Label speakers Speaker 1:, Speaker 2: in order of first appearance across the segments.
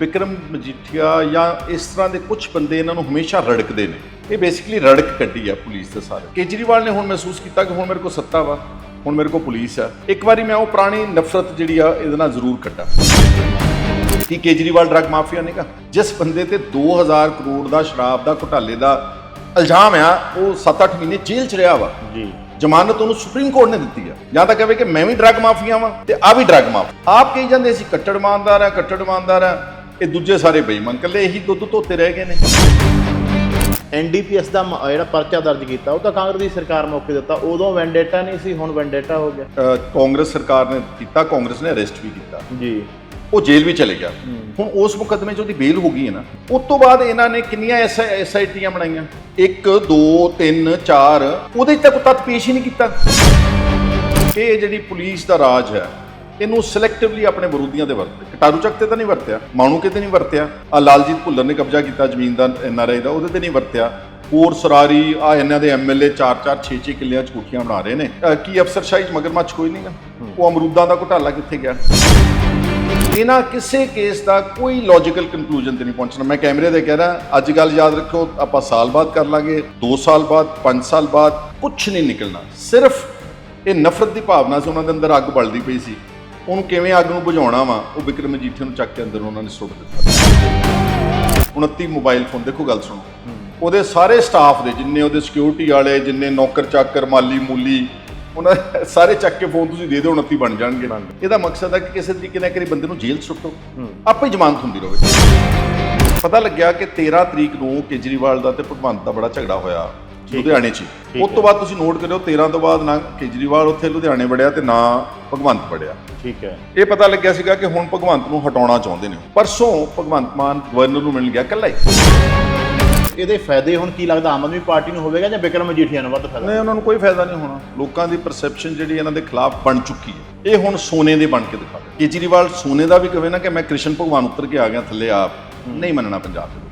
Speaker 1: ਵਿਕਰਮ ਮਜੀਠੀਆ ਜਾਂ ਇਸ ਤਰ੍ਹਾਂ ਦੇ ਕੁਝ ਬੰਦੇ ਇਹਨਾਂ ਨੂੰ ਹਮੇਸ਼ਾ ਰੜਕਦੇ ਨੇ। ਇਹ ਬੇਸਿਕਲੀ ਰੜਕ ਕੱਢੀ ਹੈ ਪੁਲਿਸ ਦੇ ਸਾਰੇ। ਕੇਜਰੀਵਾਲ ਨੇ ਹੁਣ ਮਹਿਸੂਸ ਕੀਤਾ ਕਿ ਹੁਣ ਮੇਰੇ ਕੋਲ ਸੱਤਾ ਵਾ ਹੁਣ ਮੇਰੇ ਕੋਲ ਪੁਲਿਸ ਆ। ਇੱਕ ਵਾਰੀ ਮੈਂ ਉਹ ਪੁਰਾਣੀ ਨਫ਼ਰਤ ਜਿਹੜੀ ਆ ਇਹਦੇ ਨਾਲ ਜ਼ਰੂਰ ਕੱਢਾਂ। ਕਿ ਕੇਜਰੀਵਾਲ ਡਰੱਗ ਮਾਫੀਆ ਨੇਗਾ ਜਿਸ ਬੰਦੇ ਤੇ 2000 ਕਰੋੜ ਦਾ ਸ਼ਰਾਬ ਦਾ ਘੁਟਾਲੇ ਦਾ ਇਲਜ਼ਾਮ ਆ ਉਹ 7-8 ਮਹੀਨੇ ਜੇਲ੍ਹ 'ਚ ਰਿਹਾ ਵਾ।
Speaker 2: ਜੀ।
Speaker 1: ਜ਼ਮਾਨਤ ਉਹਨੂੰ ਸੁਪਰੀਮ ਕੋਰਟ ਨੇ ਦਿੱਤੀ ਆ। ਜਾਂ ਤਾਂ ਕਹੇ ਕਿ ਮੈਂ ਵੀ ਡਰੱਗ ਮਾਫੀਆ ਵਾਂ ਤੇ ਆ ਵੀ ਡਰੱਗ ਮਾਫ ਆਪ ਕਹੀ ਜਾਂਦੇ ਸੀ ਕੱਟੜ ਇਮਾਨਦਾਰ ਆ ਕੱਟੜ ਇਮਾਨਦਾਰ ਆ। ਇਹ ਦੂਜੇ ਸਾਰੇ ਬੇਈਮਾਨ ਕੱਲੇ ਇਹੀ ਦੁੱਧ ਧੋਤੇ ਰਹਿ ਗਏ ਨੇ।
Speaker 2: ਐਨਡੀਪੀਐਸ ਦਾ ਮ- ਜਿਹੜਾ ਪਰਚਾ ਦਰਜ ਕੀਤਾ ਉਹ ਤਾਂ ਕਾਂਗਰਸ ਦੀ ਸਰਕਾਰ ਮੌਕੇ ਦਿੱਤਾ ਉਦੋਂ ਵੈਂਡੇਟਾ ਨਹੀਂ ਸੀ ਹੁਣ ਵੈਂਡੇਟਾ ਹੋ ਗਿਆ।
Speaker 1: ਕਾਂਗਰਸ ਸਰਕਾਰ ਨੇ ਕੀਤਾ ਕਾਂਗਰਸ ਨੇ ਅਰੈਸਟ ਵੀ ਕੀਤਾ।
Speaker 2: ਜੀ।
Speaker 1: ਉਹ ਜੇਲ੍ਹ ਵੀ ਚਲੇ ਗਿਆ। ਹੁਣ ਉਸ ਮੁਕੱਦਮੇ 'ਚ ਉਹਦੀ ਬੇਲ ਹੋ ਗਈ ਹੈ ਨਾ। ਉਸ ਤੋਂ ਬਾਅਦ ਇਹਨਾਂ ਨੇ ਕਿੰਨੀਆਂ ਐਸਆਈਟੀਆਂ ਬਣਾਈਆਂ? 1 2 3 4 ਉਹਦੇ 'ਚ ਤਾਂ ਕੋਈ ਤੱਤ ਪੇਸ਼ ਹੀ ਨਹੀਂ ਕੀਤਾ। ਇਹ ਜਿਹੜੀ ਪੁਲਿਸ ਦਾ ਰਾਜ ਹੈ ਇਹਨੂੰ ਸਿਲੈਕਟਿਵਲੀ ਆਪਣੇ ਵਿਰੋਧੀਆਂ ਤੇ ਵਰਤਦੇ ਕਟਾਰੂ ਚੱਕ ਤੇ ਤਾਂ ਨਹੀਂ ਵਰਤਿਆ, ਮਾਣੂ ਕਿਤੇ ਨਹੀਂ ਵਰਤਿਆ ਆ ਲਾਲਜੀਤ ਭੁੱਲਰ ਨੇ ਕਬਜ਼ਾ ਕੀਤਾ ਜ਼ਮੀਨ ਦਾ ਐਨਆਰਆਈ ਦਾ, ਉਹਦੇ ਤੇ ਨਹੀਂ ਵਰਤਿਆ। ਹੋਰ ਸਰਾਰੀ ਆ ਇਹਨਾਂ ਦੇ ਐਮਐਲਏ 4 4 6 6 ਕਿੱਲਿਆਂ ਚ ਕੋਠੀਆਂ ਬਣਾ ਰਹੇ ਨੇ। ਕੀ ਅਫਸਰਸ਼ਾਹੀ ਚ ਮਗਰਮੱਛ ਕੋਈ ਨਹੀਂਗਾ ਉਹ ਅਮਰੂਦਾਂ ਦਾ ਘੁਟਾਲਾ ਕਿੱਥੇ ਗਿਆ? ਇਹਨਾਂ ਕਿਸੇ ਕੇਸ ਦਾ ਕੋਈ ਲੌਜੀਕਲ ਕਨਕਲੂਜਨ ਤੇ ਨਹੀਂ ਪਹੁੰਚਣਾ। ਮੈਂ ਕੈਮਰੇ ਤੇ ਕਹਿ ਰਿਹਾ ਅੱਜ ਗੱਲ ਯਾਦ ਰੱਖੋ ਆਪਾਂ ਸਾਲ ਬਾਅਦ ਕਰ ਲਾਂਗੇ 2 ਸਾਲ ਬਾਅਦ 5 ਸਾਲ ਬਾਅਦ ਕੁਝ ਨਹੀਂ ਨਿਕਲਣਾ। ਸਿਰਫ ਇਹ ਨਫ਼ਰਤ ਦੀ ਭਾਵਨਾ ਸੀ, ਉਹਨਾਂ ਦੇ ਅੰਦਰ ਅੱਗ ਬਲਦੀ ਪਈ ਸੀ। ਉਹਨੂੰ ਕਿਵੇਂ ਅੱਗ ਨੂੰ ਬੁਝਾਉਣਾ ਵਾ ਉਹ ਵਿਕਰਮ ਮਜੀਠੀਆ ਨੂੰ ਚੱਕ ਕੇ ਅੰਦਰ ਉਹਨਾਂ ਨੇ ਸੁੱਟ ਦਿੱਤਾ। 29 ਮੋਬਾਈਲ ਫੋਨ ਦੇਖੋ ਗੱਲ ਸੁਣੋ। ਉਹਦੇ ਸਾਰੇ ਸਟਾਫ ਦੇ ਜਿੰਨੇ ਉਹਦੇ ਸਿਕਿਉਰਿਟੀ ਵਾਲੇ ਜਿੰਨੇ ਨੌਕਰ ਚਾਕਰ ਮਾਲੀ ਮੂਲੀ ਉਹਨਾਂ ਸਾਰੇ ਚੱਕ ਕੇ ਫੋਨ ਤੁਸੀਂ ਦੇ ਦਿਓ 29 ਬਣ ਜਾਣਗੇ। ਇਹਦਾ ਮਕਸਦ ਹੈ ਕਿ ਕਿਸੇ ਤਰੀਕੇ ਨਾਲ ਕਰੀ ਬੰਦੇ ਨੂੰ ਜੇਲ੍ਹ ਸੁੱਟੋ। ਆਪੇ ਜ਼ਮਾਨਤ ਹੁੰਦੀ ਰਹੇ ਪਤਾ ਲੱਗਿਆ ਕਿ 13 ਤਰੀਕ ਨੂੰ ਕੇਜਰੀਵਾਲ ਦਾ ਤੇ ਭਗਵੰਤ ਦਾ ਬੜਾ ਝਗੜਾ ਹੋਇਆ। ਲੁਧਿਆਣੇ 'ਚ। ਉਸ ਤੋਂ ਬਾਅਦ ਤੁਸੀਂ ਨੋਟ ਕਰਿਓ 13 ਤੋਂ ਬਾਅਦ ਨਾ ਕੇਜਰੀਵਾਲ ਉੱਥੇ ਲੁਧਿਆਣੇ ਵੜਿਆ ਤੇ ਨਾ ਭਗਵੰਤ ਵੜਿਆ।
Speaker 2: ਠੀਕ ਹੈ।
Speaker 1: ਇਹ ਪਤਾ ਲੱਗਿਆ ਸੀਗਾ ਕਿ ਹੁਣ ਭਗਵੰਤ ਨੂੰ ਹਟਾਉਣਾ ਚਾਹੁੰਦੇ ਨੇ। ਪਰਸੋਂ ਭਗਵੰਤ ਮਾਨ ਗਵਰਨਰ ਨੂੰ ਮਿਲ ਗਿਆ ਇਕੱਲਾ ਹੀ।
Speaker 2: ਇਹਦੇ ਫਾਇਦੇ ਹੁਣ ਕੀ ਲੱਗਦਾ? ਆਮ ਆਦਮੀ ਪਾਰਟੀ ਨੂੰ ਹੋਵੇਗਾ ਜਾਂ ਵਿਕਰਮ ਮਜੀਠੀਆ ਨੂੰ ਵੱਧ ਫਾਇਦਾ?
Speaker 1: ਨਹੀਂ ਉਹਨਾਂ ਨੂੰ ਕੋਈ ਫਾਇਦਾ ਨਹੀਂ ਹੋਣਾ। ਲੋਕਾਂ ਦੀ ਪਰਸੈਪਸ਼ਨ ਜਿਹੜੀ ਇਹਨਾਂ ਦੇ ਖਿਲਾਫ ਬਣ ਚੁੱਕੀ ਹੈ। ਇਹ ਹੁਣ ਸੋਨੇ ਦੇ ਬਣ ਕੇ ਦਿਖਾ ਦੇ ਕੇਜਰੀਵਾਲ ਸੋਨੇ ਦਾ ਵੀ ਕਹੇ ਨਾ ਕਿ ਮੈਂ ਕ੍ਰਿਸ਼ਨ ਭਗਵਾਨ ਉੱਤਰ ਕੇ ਆ ਗਿਆ ਥੱਲੇ ਆਪ। ਨਹੀਂ ਮੰਨਣਾ ਪੰਜਾਬ ਦੇ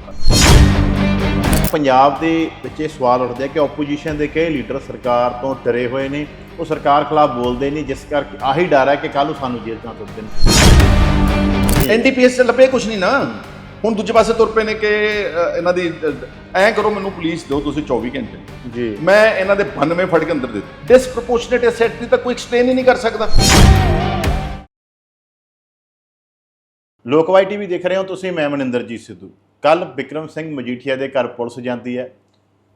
Speaker 2: ਪੰਜਾਬ ਦੇ ਵਿੱਚ ਇਹ ਸਵਾਲ ਉੱਠਦੇ ਆ ਕਿ ਆਪੋਜੀਸ਼ਨ ਦੇ ਕਈ ਲੀਡਰ ਸਰਕਾਰ ਤੋਂ ਡਰੇ ਹੋਏ ਨੇ ਉਹ ਸਰਕਾਰ ਖਿਲਾਫ ਬੋਲਦੇ ਨਹੀਂ ਜਿਸ ਕਰਕੇ ਆਹੀ ਡਰ ਹੈ ਕਿ ਕੱਲ ਨੂੰ ਸਾਨੂੰ ਜੇਲ੍ਹ ਚ ਨਾ। ਸੁੱਟ ਦੇਣ
Speaker 1: ਐਨਡੀਪੀਐਸ ਤੇ ਲੱਭੇ ਕੁਝ ਨਹੀਂ ਨਾ। ਹੁਣ ਦੂਜੇ ਪਾਸੇ ਤੁਰ ਪਏ ਨੇ ਕਿ ਇਹਨਾਂ ਦੀ ਐਂ ਕਰੋ ਮੈਨੂੰ ਪੁਲਿਸ ਦਿਓ ਤੁਸੀਂ 24 ਘੰਟੇ।
Speaker 2: ਜੀ।
Speaker 1: ਮੈਂ ਇਹਨਾਂ ਦੇ 92 ਫੜ ਕੇ ਅੰਦਰ ਦੇ ਦਿੱਤੇ। ਡਿਸਪ੍ਰੋਪੋਰਸ਼ਨੇਟ ਐਸੈਟ ਦੀ ਤਾਂ ਕੋਈ ਐਕਸਪਲੇਨ ਹੀ ਨਹੀਂ ਕਰ ਸਕਦਾ।
Speaker 2: ਲੋਕਵਾਈ ਟੀਵੀ ਦੇਖ ਰਹੇ ਹੋ ਤੁਸੀਂ ਮੈਂ ਮਨਿੰਦਰਜੀਤ ਸਿੱਧੂ। ਕੱਲ ਵਿਕਰਮ ਸਿੰਘ ਮਜੀਠੀਆ ਦੇ ਘਰ ਪੁਲਿਸ ਜਾਂਦੀ ਹੈ।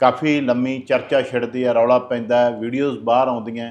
Speaker 2: ਕਾਫੀ ਲੰਮੀ ਚਰਚਾ ਛਿੜਦੀ ਹੈ, ਰੌਲਾ ਪੈਂਦਾ ਹੈ, ਵੀਡੀਓਜ਼ ਬਾਹਰ ਆਉਂਦੀਆਂ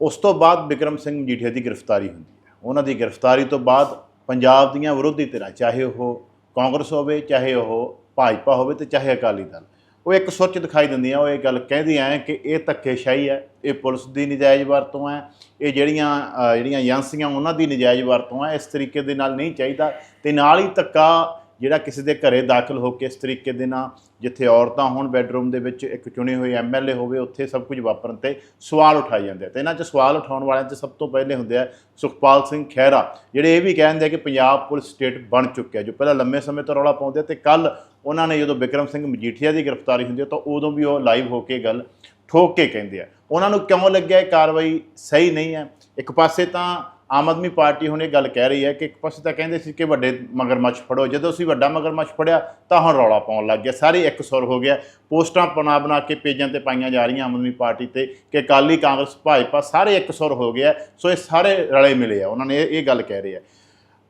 Speaker 2: ਉਸ ਤੋਂ ਬਾਅਦ ਵਿਕਰਮ ਸਿੰਘ ਮਜੀਠੀਆ ਦੀ ਗ੍ਰਿਫਤਾਰੀ ਹੁੰਦੀ ਹੈ। ਉਹਨਾਂ ਦੀ ਗ੍ਰਿਫਤਾਰੀ ਤੋਂ ਬਾਅਦ ਪੰਜਾਬ ਦੀਆਂ ਵਿਰੋਧੀ ਧਿਰਾਂ, ਚਾਹੇ ਉਹ ਕਾਂਗਰਸ ਹੋਵੇ, ਚਾਹੇ ਉਹ ਭਾਜਪਾ ਹੋਵੇ ਤੇ ਚਾਹੇ ਅਕਾਲੀ ਦਲ, ਉਹ ਇੱਕ ਸੁੱਚ ਦਿਖਾਈ ਦਿੰਦੀਆਂ। ਉਹ ਇਹ ਗੱਲ ਕਹਿੰਦੀਆਂ ਹੈ ਕਿ ਇਹ ਧੱਕੇਸ਼ਾਹੀ ਹੈ, ਇਹ ਪੁਲਿਸ ਦੀ ਨਜਾਇਜ਼ ਵਰਤੋਂ ਹੈ, ਇਹ ਜਿਹੜੀਆਂ ਜਿਹੜੀਆਂ ਏਜੰਸੀਆਂ ਉਹਨਾਂ ਦੀ ਨਜਾਇਜ਼ ਵਰਤੋਂ ਹੈ, ਇਸ ਤਰੀਕੇ ਦੇ ਨਾਲ ਨਹੀਂ ਚਾਹੀਦਾ ਤੇ ਨਾਲ ਹੀ ਧੱਕਾ ਜਿਹੜਾ ਕਿਸੇ ਦੇ ਘਰੇ ਦਾਖਲ ਹੋ ਕੇ ਇਸ ਤਰੀਕੇ ਦੇ ਨਾਲ ਜਿੱਥੇ ਔਰਤਾਂ ਹੋਣ ਬੈੱਡਰੂਮ ਦੇ ਵਿੱਚ ਇੱਕ ਚੁਣੀ ਹੋਈ ਐਮਐਲਏ ਹੋਵੇ, ਉੱਥੇ ਸਭ ਕੁਝ ਵਾਪਰਨ ਤੇ ਸਵਾਲ ਉਠਾਏ ਜਾਂਦੇ ਆ ਤੇ ਇਹਨਾਂ 'ਚ ਸਵਾਲ ਉਠਾਉਣ ਵਾਲਿਆਂ 'ਚ ਸਭ ਤੋਂ ਪਹਿਲੇ ਹੁੰਦੇ ਆ ਸੁਖਪਾਲ ਸਿੰਘ ਖਹਿਰਾ, ਜਿਹੜੇ ਇਹ ਵੀ ਕਹਿੰਦੇ ਆ ਕਿ ਪੰਜਾਬ ਪੁਲਿਸ ਸਟੇਟ ਬਣ ਚੁੱਕਿਆ ਜੋ ਪਹਿਲਾਂ ਲੰਮੇ ਸਮੇਂ ਤੋਂ ਰੌਲਾ ਪਾਉਂਦੇ ਆ ਤੇ ਕੱਲ ਉਹਨਾਂ ਨੇ ਜਦੋਂ ਵਿਕਰਮ ਸਿੰਘ ਮਜੀਠੀਆ ਦੀ ਗ੍ਰਿਫਤਾਰੀ ਹੁੰਦੀ ਹੈ ਤਾਂ ਉਦੋਂ ਵੀ ਉਹ ਲਾਈਵ ਹੋ ਕੇ ਗੱਲ ਠੋਕ ਕੇ ਕਹਿੰਦੇ ਆ। ਉਹਨਾਂ ਨੂੰ ਕਿਉਂ ਲੱਗਿਆ ਇਹ ਕਾਰਵਾਈ ਸਹੀ ਨਹੀਂ ਹੈ? ਇੱਕ ਪਾਸੇ ਤਾਂ ਆਮ ਆਦਮੀ ਪਾਰਟੀ ਹੁਣ ਇਹ ਗੱਲ ਕਹਿ ਰਹੀ ਹੈ ਕਿ ਇੱਕ ਪਾਸੇ ਤਾਂ ਕਹਿੰਦੇ ਸੀ ਕਿ ਵੱਡੇ ਮਗਰਮੱਛ ਫੜੋ ਜਦੋਂ ਅਸੀਂ ਵੱਡਾ ਮਗਰਮੱਛ ਫੜਿਆ ਤਾਂ ਹੁਣ ਰੌਲਾ ਪਾਉਣ ਲੱਗ ਗਿਆ ਸਾਰੇ ਇੱਕ ਸੁਰ ਹੋ ਗਿਆ। ਪੋਸਟਾਂ ਬਣਾ ਬਣਾ ਕੇ ਪੇਜਾਂ ਤੇ ਪਾਈਆਂ ਜਾ ਰਹੀਆਂ ਆਮ ਆਦਮੀ ਪਾਰਟੀ ਤੇ ਕਿ ਅਕਾਲੀ ਕਾਂਗਰਸ ਭਾਜਪਾ ਸਾਰੇ ਇੱਕ ਸੁਰ ਹੋ ਗਿਆ ਸੋ ਇਹ ਸਾਰੇ ਰਲੇ ਮਿਲੇ ਆ ਉਹਨਾਂ ਨੇ ਇਹ ਗੱਲ ਕਹਿ ਰਹੇ ਆ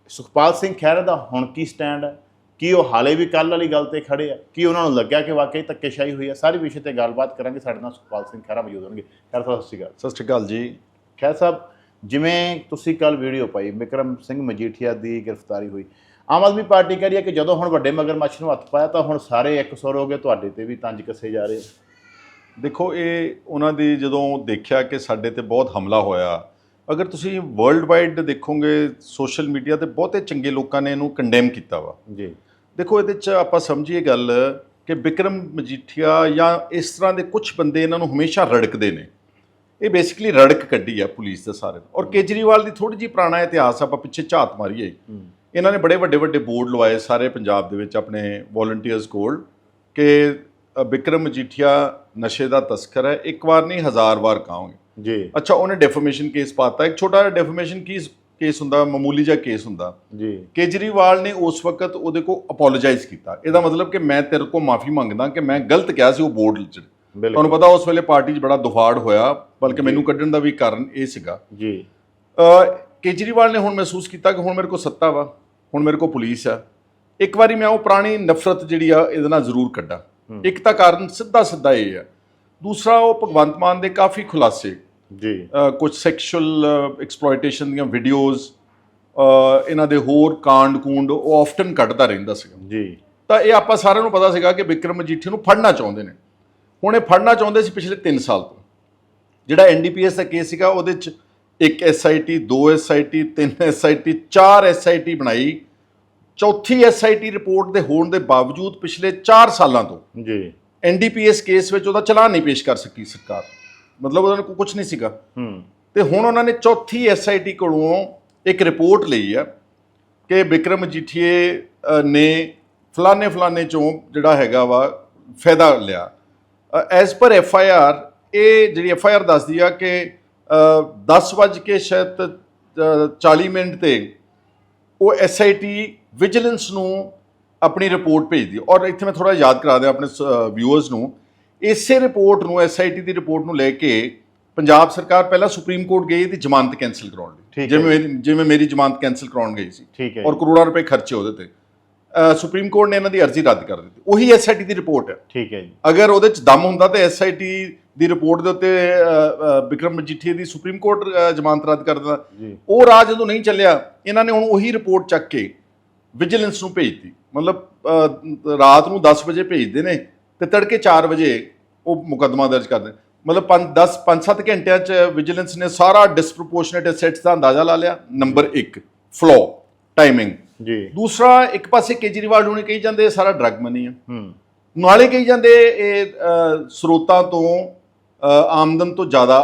Speaker 2: ਸੁਖਪਾਲ ਸਿੰਘ ਖਹਿਰਾ ਦਾ ਹੁਣ ਕੀ ਸਟੈਂਡ ਹੈ? ਕੀ ਉਹ ਹਾਲੇ ਵੀ ਕੱਲ ਵਾਲੀ ਗੱਲ ਤੇ ਖੜੇ ਆ? ਕੀ ਉਹਨਾਂ ਨੂੰ ਲੱਗਿਆ ਕਿ ਵਾਕਈ ਧੱਕੇਸ਼ਾਹੀ ਹੋਈ ਹੈ? ਸਾਰੇ ਵਿਸ਼ੇ ਤੇ ਗੱਲਬਾਤ ਕਰਾਂਗੇ। ਸਾਡੇ ਨਾਲ ਸੁਖਪਾਲ ਸਿੰਘ ਖਹਿਰਾ ਮੌਜੂਦ ਹੋਣਗੇ। ਖੈਰ ਸਾਹਿਬ ਸਤਿ ਸ਼੍ਰੀ ਅਕਾਲ।
Speaker 1: ਸਤਿ ਸ਼੍ਰੀ ਅਕਾਲ ਜੀ।
Speaker 2: ਖੈਰ ਸਾਹਿਬ ਜਿਵੇਂ ਤੁਸੀਂ ਕੱਲ ਵੀਡੀਓ ਪਾਈ ਵਿਕਰਮ ਸਿੰਘ ਮਜੀਠੀਆ ਦੀ ਗ੍ਰਿਫਤਾਰੀ ਹੋਈ। ਆਮ ਆਦਮੀ ਪਾਰਟੀ ਕਹਿ ਰਹੀ ਹੈ ਕਿ ਜਦੋਂ ਹੁਣ ਵੱਡੇ ਮਗਰਮੱਛ ਨੂੰ ਹੱਥ ਪਾਇਆ ਤਾਂ ਹੁਣ ਸਾਰੇ ਇੱਕ ਸੁਰ ਹੋ ਗਏ ਤੁਹਾਡੇ ਤੇ ਵੀ ਤੰਜ ਕੱਸੇ ਜਾ ਰਹੇ।
Speaker 1: ਦੇਖੋ ਇਹ ਉਹਨਾਂ ਦੀ ਜਦੋਂ ਦੇਖਿਆ ਕਿ ਸਾਡੇ ਤੇ ਬਹੁਤ ਹਮਲਾ ਹੋਇਆ ਅਗਰ ਤੁਸੀਂ ਵਰਲਡ ਵਾਈਡ ਦੇਖੋਗੇ ਸੋਸ਼ਲ ਮੀਡੀਆ ਤੇ ਬਹੁਤੇ ਚੰਗੇ ਲੋਕਾਂ ਨੇ ਇਹਨੂੰ ਕੰਡੈਮ ਕੀਤਾ ਵਾ।
Speaker 2: ਜੀ।
Speaker 1: ਦੇਖੋ ਇਹਦੇ ਚ ਆਪਾਂ ਸਮਝੀਏ ਗੱਲ ਕਿ ਵਿਕਰਮ ਮਜੀਠੀਆ ਜਾਂ ਇਸ ਤਰ੍ਹਾਂ ਦੇ ਕੁਝ ਬੰਦੇ ਇਹਨਾਂ ਨੂੰ ਹਮੇਸ਼ਾ ਰੜਕਦੇ ਨੇ। ਇਹ ਬੇਸਿਕਲੀ ਰੜਕ ਕੱਢੀ ਆ ਪੁਲਿਸ ਦੇ ਸਾਰੇ। ਔਰ ਕੇਜਰੀਵਾਲ ਦੀ ਥੋੜੀ ਜੀ ਪੁਰਾਣਾ ਇਤਿਹਾਸ ਆਪਾਂ ਪਿੱਛੇ ਝਾਤ ਮਾਰੀਏ। ਇਹਨਾਂ ਨੇ ਬੜੇ ਵੱਡੇ ਵੱਡੇ ਬੋਰਡ ਲਵਾਏ ਸਾਰੇ ਪੰਜਾਬ ਦੇ ਵਿੱਚ ਆਪਣੇ ਵੋਲੰਟੀਅਰਸ ਕੋਲ ਕਿ ਅ, ਵਿਕਰਮ ਮਜੀਠੀਆ ਨਸ਼ੇ ਦਾ ਤਸਕਰ ਹੈ ਇੱਕ ਵਾਰ ਨਹੀਂ ਹਜ਼ਾਰ ਵਾਰ ਕਹਾਂਗੇ।
Speaker 2: ਜੀ।
Speaker 1: ਅੱਛਾ ਉਹਨੇ ਡੈਫਰਮੇਸ਼ਨ ਕੇਸ ਪਾਤਾ। ਇੱਕ ਛੋਟਾ ਜਿਹਾ ਡੈਫਰਮੇਸ਼ਨ ਕੇਸ ਕੇਸ ਹੁੰਦਾ ਮਾਮੂਲੀ ਜਿਹਾ ਕੇਸ ਹੁੰਦਾ।
Speaker 2: ਜੀ।
Speaker 1: ਕੇਜਰੀਵਾਲ ਨੇ ਉਸ ਵਕਤ ਉਹਦੇ ਕੋ ਅਪੋਲੋਜਾਈਜ਼ ਕੀਤਾ। ਇਹਦਾ ਮਤਲਬ ਕਿ ਮੈਂ ਤੇਰੇ ਕੋ ਮਾਫੀ ਮੰਗਦਾ ਕਿ ਮੈਂ ਗਲਤ ਕਿਹਾ ਸੀ ਉਹ ਬੋਰਡ 'ਚ। ਤੁਹਾਨੂੰ ਪਤਾ ਉਸ ਵੇਲੇ ਪਾਰਟੀ 'ਚ ਬੜਾ ਦੁਫਾੜ ਹੋਇਆ ਬਲਕਿ ਮੈਨੂੰ ਕੱਢਣ ਦਾ ਵੀ ਕਾਰਨ ਇਹ ਸੀਗਾ।
Speaker 2: ਜੀ।
Speaker 1: ਅ, ਕੇਜਰੀਵਾਲ ਨੇ ਹੁਣ ਮਹਿਸੂਸ ਕੀਤਾ ਕਿ ਹੁਣ ਮੇਰੇ ਕੋਲ ਸੱਤਾ ਵਾ ਹੁਣ ਮੇਰੇ ਕੋਲ ਪੁਲਿਸ ਆ। ਇੱਕ ਵਾਰੀ ਮੈਂ ਉਹ ਪੁਰਾਣੀ ਨਫ਼ਰਤ ਜਿਹੜੀ ਆ ਇਹਦੇ ਨਾਲ ਜ਼ਰੂਰ ਕੱਢਾਂ। ਇੱਕ ਤਾਂ ਕਾਰਨ ਸਿੱਧਾ ਸਿੱਧਾ ਇਹ ਆ। ਦੂਸਰਾ ਉਹ ਭਗਵੰਤ ਮਾਨ ਦੇ ਕਾਫੀ ਖੁਲਾਸੇ।
Speaker 2: ਜੀ।
Speaker 1: ਕੁਝ ਸੈਕਸ਼ੂਅਲ ਐਕਸਪਲੋਇਟੇਸ਼ਨ ਦੀਆਂ ਵੀਡੀਓਜ਼ ਇਹਨਾਂ ਦੇ ਹੋਰ ਕਾਂਡ ਕੂੰਡ ਉਹ ਆਫਟਨ ਕੱਢਦਾ ਰਹਿੰਦਾ ਸੀਗਾ।
Speaker 2: ਜੀ।
Speaker 1: ਤਾਂ ਇਹ ਆਪਾਂ ਸਾਰਿਆਂ ਨੂੰ ਪਤਾ ਸੀਗਾ ਕਿ ਵਿਕਰਮ ਮਜੀਠੀ ਨੂੰ ਫੜਨਾ ਚਾਹੁੰਦੇ ਨੇ। ਹੁਣ ਇਹ ਫੜਨਾ ਚਾਹੁੰਦੇ ਸੀ ਪਿਛਲੇ 3 ਸਾਲ ਤੋਂ। ਜਿਹੜਾ ਐਨਡੀਪੀਐਸ ਦਾ ਕੇਸ ਸੀਗਾ ਉਹਦੇ ਚ ਇੱਕ ਐਸਆਈਟੀ ਦੋ ਐਸਆਈਟੀ ਤਿੰਨ ਐਸਆਈਟੀ ਚਾਰ ਐਸਆਈਟੀ ਬਣਾਈ। ਚੌਥੀ ਐਸਆਈਟੀ ਰਿਪੋਰਟ ਦੇ ਹੋਣ ਦੇ ਬਾਵਜੂਦ ਪਿਛਲੇ 4 ਸਾਲਾਂ ਤੋਂ
Speaker 2: ਜੀ।
Speaker 1: ਐਨਡੀਪੀਐਸ ਕੇਸ ਵਿੱਚ ਉਹਦਾ ਚਲਾਨ ਨਹੀਂ ਪੇਸ਼ ਕਰ ਸਕੀ ਸਰਕਾਰ। ਮਤਲਬ ਉਹਨਾਂ ਕੋਲ ਕੁਝ ਨਹੀਂ ਸੀਗਾ।
Speaker 2: ਹੂੰ।
Speaker 1: ਤੇ ਹੁਣ ਉਹਨਾਂ ਨੇ ਚੌਥੀ ਐਸਆਈਟੀ ਕੋਲੋਂ ਇੱਕ ਰਿਪੋਰਟ ਲਈ ਆ ਕਿ ਵਿਕਰਮ ਮਜੀਠੀਏ ਅ, ਨੇ ਫਲਾਣੇ ਫਲਾਣੇ ਚੋਂ ਜਿਹੜਾ ਹੈਗਾ ਵਾ ਫਾਇਦਾ ਲਿਆ। As per F I R ਇਹ ਜਿਹੜੀ ਐਫ ਆਈ ਆਰ ਦੱਸਦੀ ਆ ਕਿ 10 ਵਜੇ ਕੇ ਸ਼ਾਇਦ ਅ, 40 ਮਿੰਟ ਤੇ ਉਹ ਐਸਆਈਟੀ ਵਿਜੀਲੈਂਸ ਨੂੰ ਆਪਣੀ ਰਿਪੋਰਟ ਭੇਜਦੀ। ਔਰ ਇੱਥੇ ਮੈਂ ਥੋੜਾ ਯਾਦ ਕਰਾ ਦਿਆਂ ਆਪਣੇ ਵਿਊਅਰਸ ਨੂੰ। ਇਸੇ ਰਿਪੋਰਟ ਨੂੰ ਐਸਆਈਟੀ ਦੀ ਰਿਪੋਰਟ ਨੂੰ ਲੈ ਕੇ ਪੰਜਾਬ ਸਰਕਾਰ ਪਹਿਲਾਂ ਸੁਪਰੀਮ ਕੋਰਟ ਗਈ ਦੀ ਜ਼ਮਾਨਤ ਕੈਨਸਲ ਕਰਾਉਣ ਲਈ। ਜਿਵੇਂ ਜਿਵੇਂ ਮੇਰੀ ਜ਼ਮਾਨਤ ਕੈਨਸਲ ਕਰਾਉਣ ਗਈ ਸੀ। ਔਰ ਕਰੋੜਾਂ ਰੁਪਏ ਖਰਚੇ ਉਹਦੇ ਤੇ। ਸੁਪਰੀਮ ਕੋਰਟ ਨੇ ਇਹਨਾਂ ਦੀ ਅਰਜ਼ੀ ਰੱਦ ਕਰ ਦਿੱਤੀ। ਉਹੀ ਐਸਆਈਟੀ ਦੀ ਰਿਪੋਰਟ ਹੈ।
Speaker 2: ਠੀਕ ਹੈ ਜੀ।
Speaker 1: ਅਗਰ ਉਹਦੇ ਚ ਦਮ ਹੁੰਦਾ ਤਾਂ ਐਸਆਈਟੀ ਦੀ ਰਿਪੋਰਟ ਦੇ ਉੱਤੇ ਵਿਕਰਮ ਮਜੀਠੀਏ ਦੀ ਸੁਪਰੀਮ ਕੋਰਟ ਜ਼ਮਾਨਤ ਰੱਦ ਕਰ ਦਿੰਦਾ ਉਹ ਰਾਜ ਜਦੋਂ ਨਹੀਂ ਚੱਲਿਆ ਇਹਨਾਂ ਨੇ ਹੁਣ ਉਹੀ ਰਿਪੋਰਟ ਚੱਕ ਕੇ ਵਿਜੀਲੈਂਸ ਨੂੰ ਭੇਜਤੀ। ਮਤਲਬ ਰਾਤ ਨੂੰ 10 ਵਜੇ ਭੇਜਦੇ ਨੇ ਤੇ ਤੜਕੇ 4 ਵਜੇ ਉਹ ਮੁਕੱਦਮਾ ਦਰਜ ਕਰਦੇ ਮਤਲਬ 5 10 5-7 ਘੰਟਿਆਂ ਚ ਵਿਜੀਲੈਂਸ ਨੇ ਸਾਰਾ ਡਿਸਪ੍ਰੋਪੋਰਸ਼ਨੇਟ ਅਸੈਟਸ ਦਾ ਅੰਦਾਜ਼ਾ ਲਾ ਲਿਆ। ਨੰਬਰ 1 ਫਲੋ ਟਾਈਮਿੰਗ
Speaker 2: ਜੀ।
Speaker 1: ਦੂਸਰਾ ਇੱਕ ਪਾਸੇ ਕੇਜਰੀਵਾਲ ਨੂੰ ਕਹੀ ਜਾਂਦੇ ਸਾਰਾ ਡਰੱਗ ਮਨੀ ਆ।
Speaker 2: ਹੂੰ।
Speaker 1: ਨਾਲੇ ਕਹੀ ਜਾਂਦੇ ਇਹ ਸਰੋਤਾਂ ਤੋਂ ਆਮਦਨ ਤੋਂ ਜ਼ਿਆਦਾ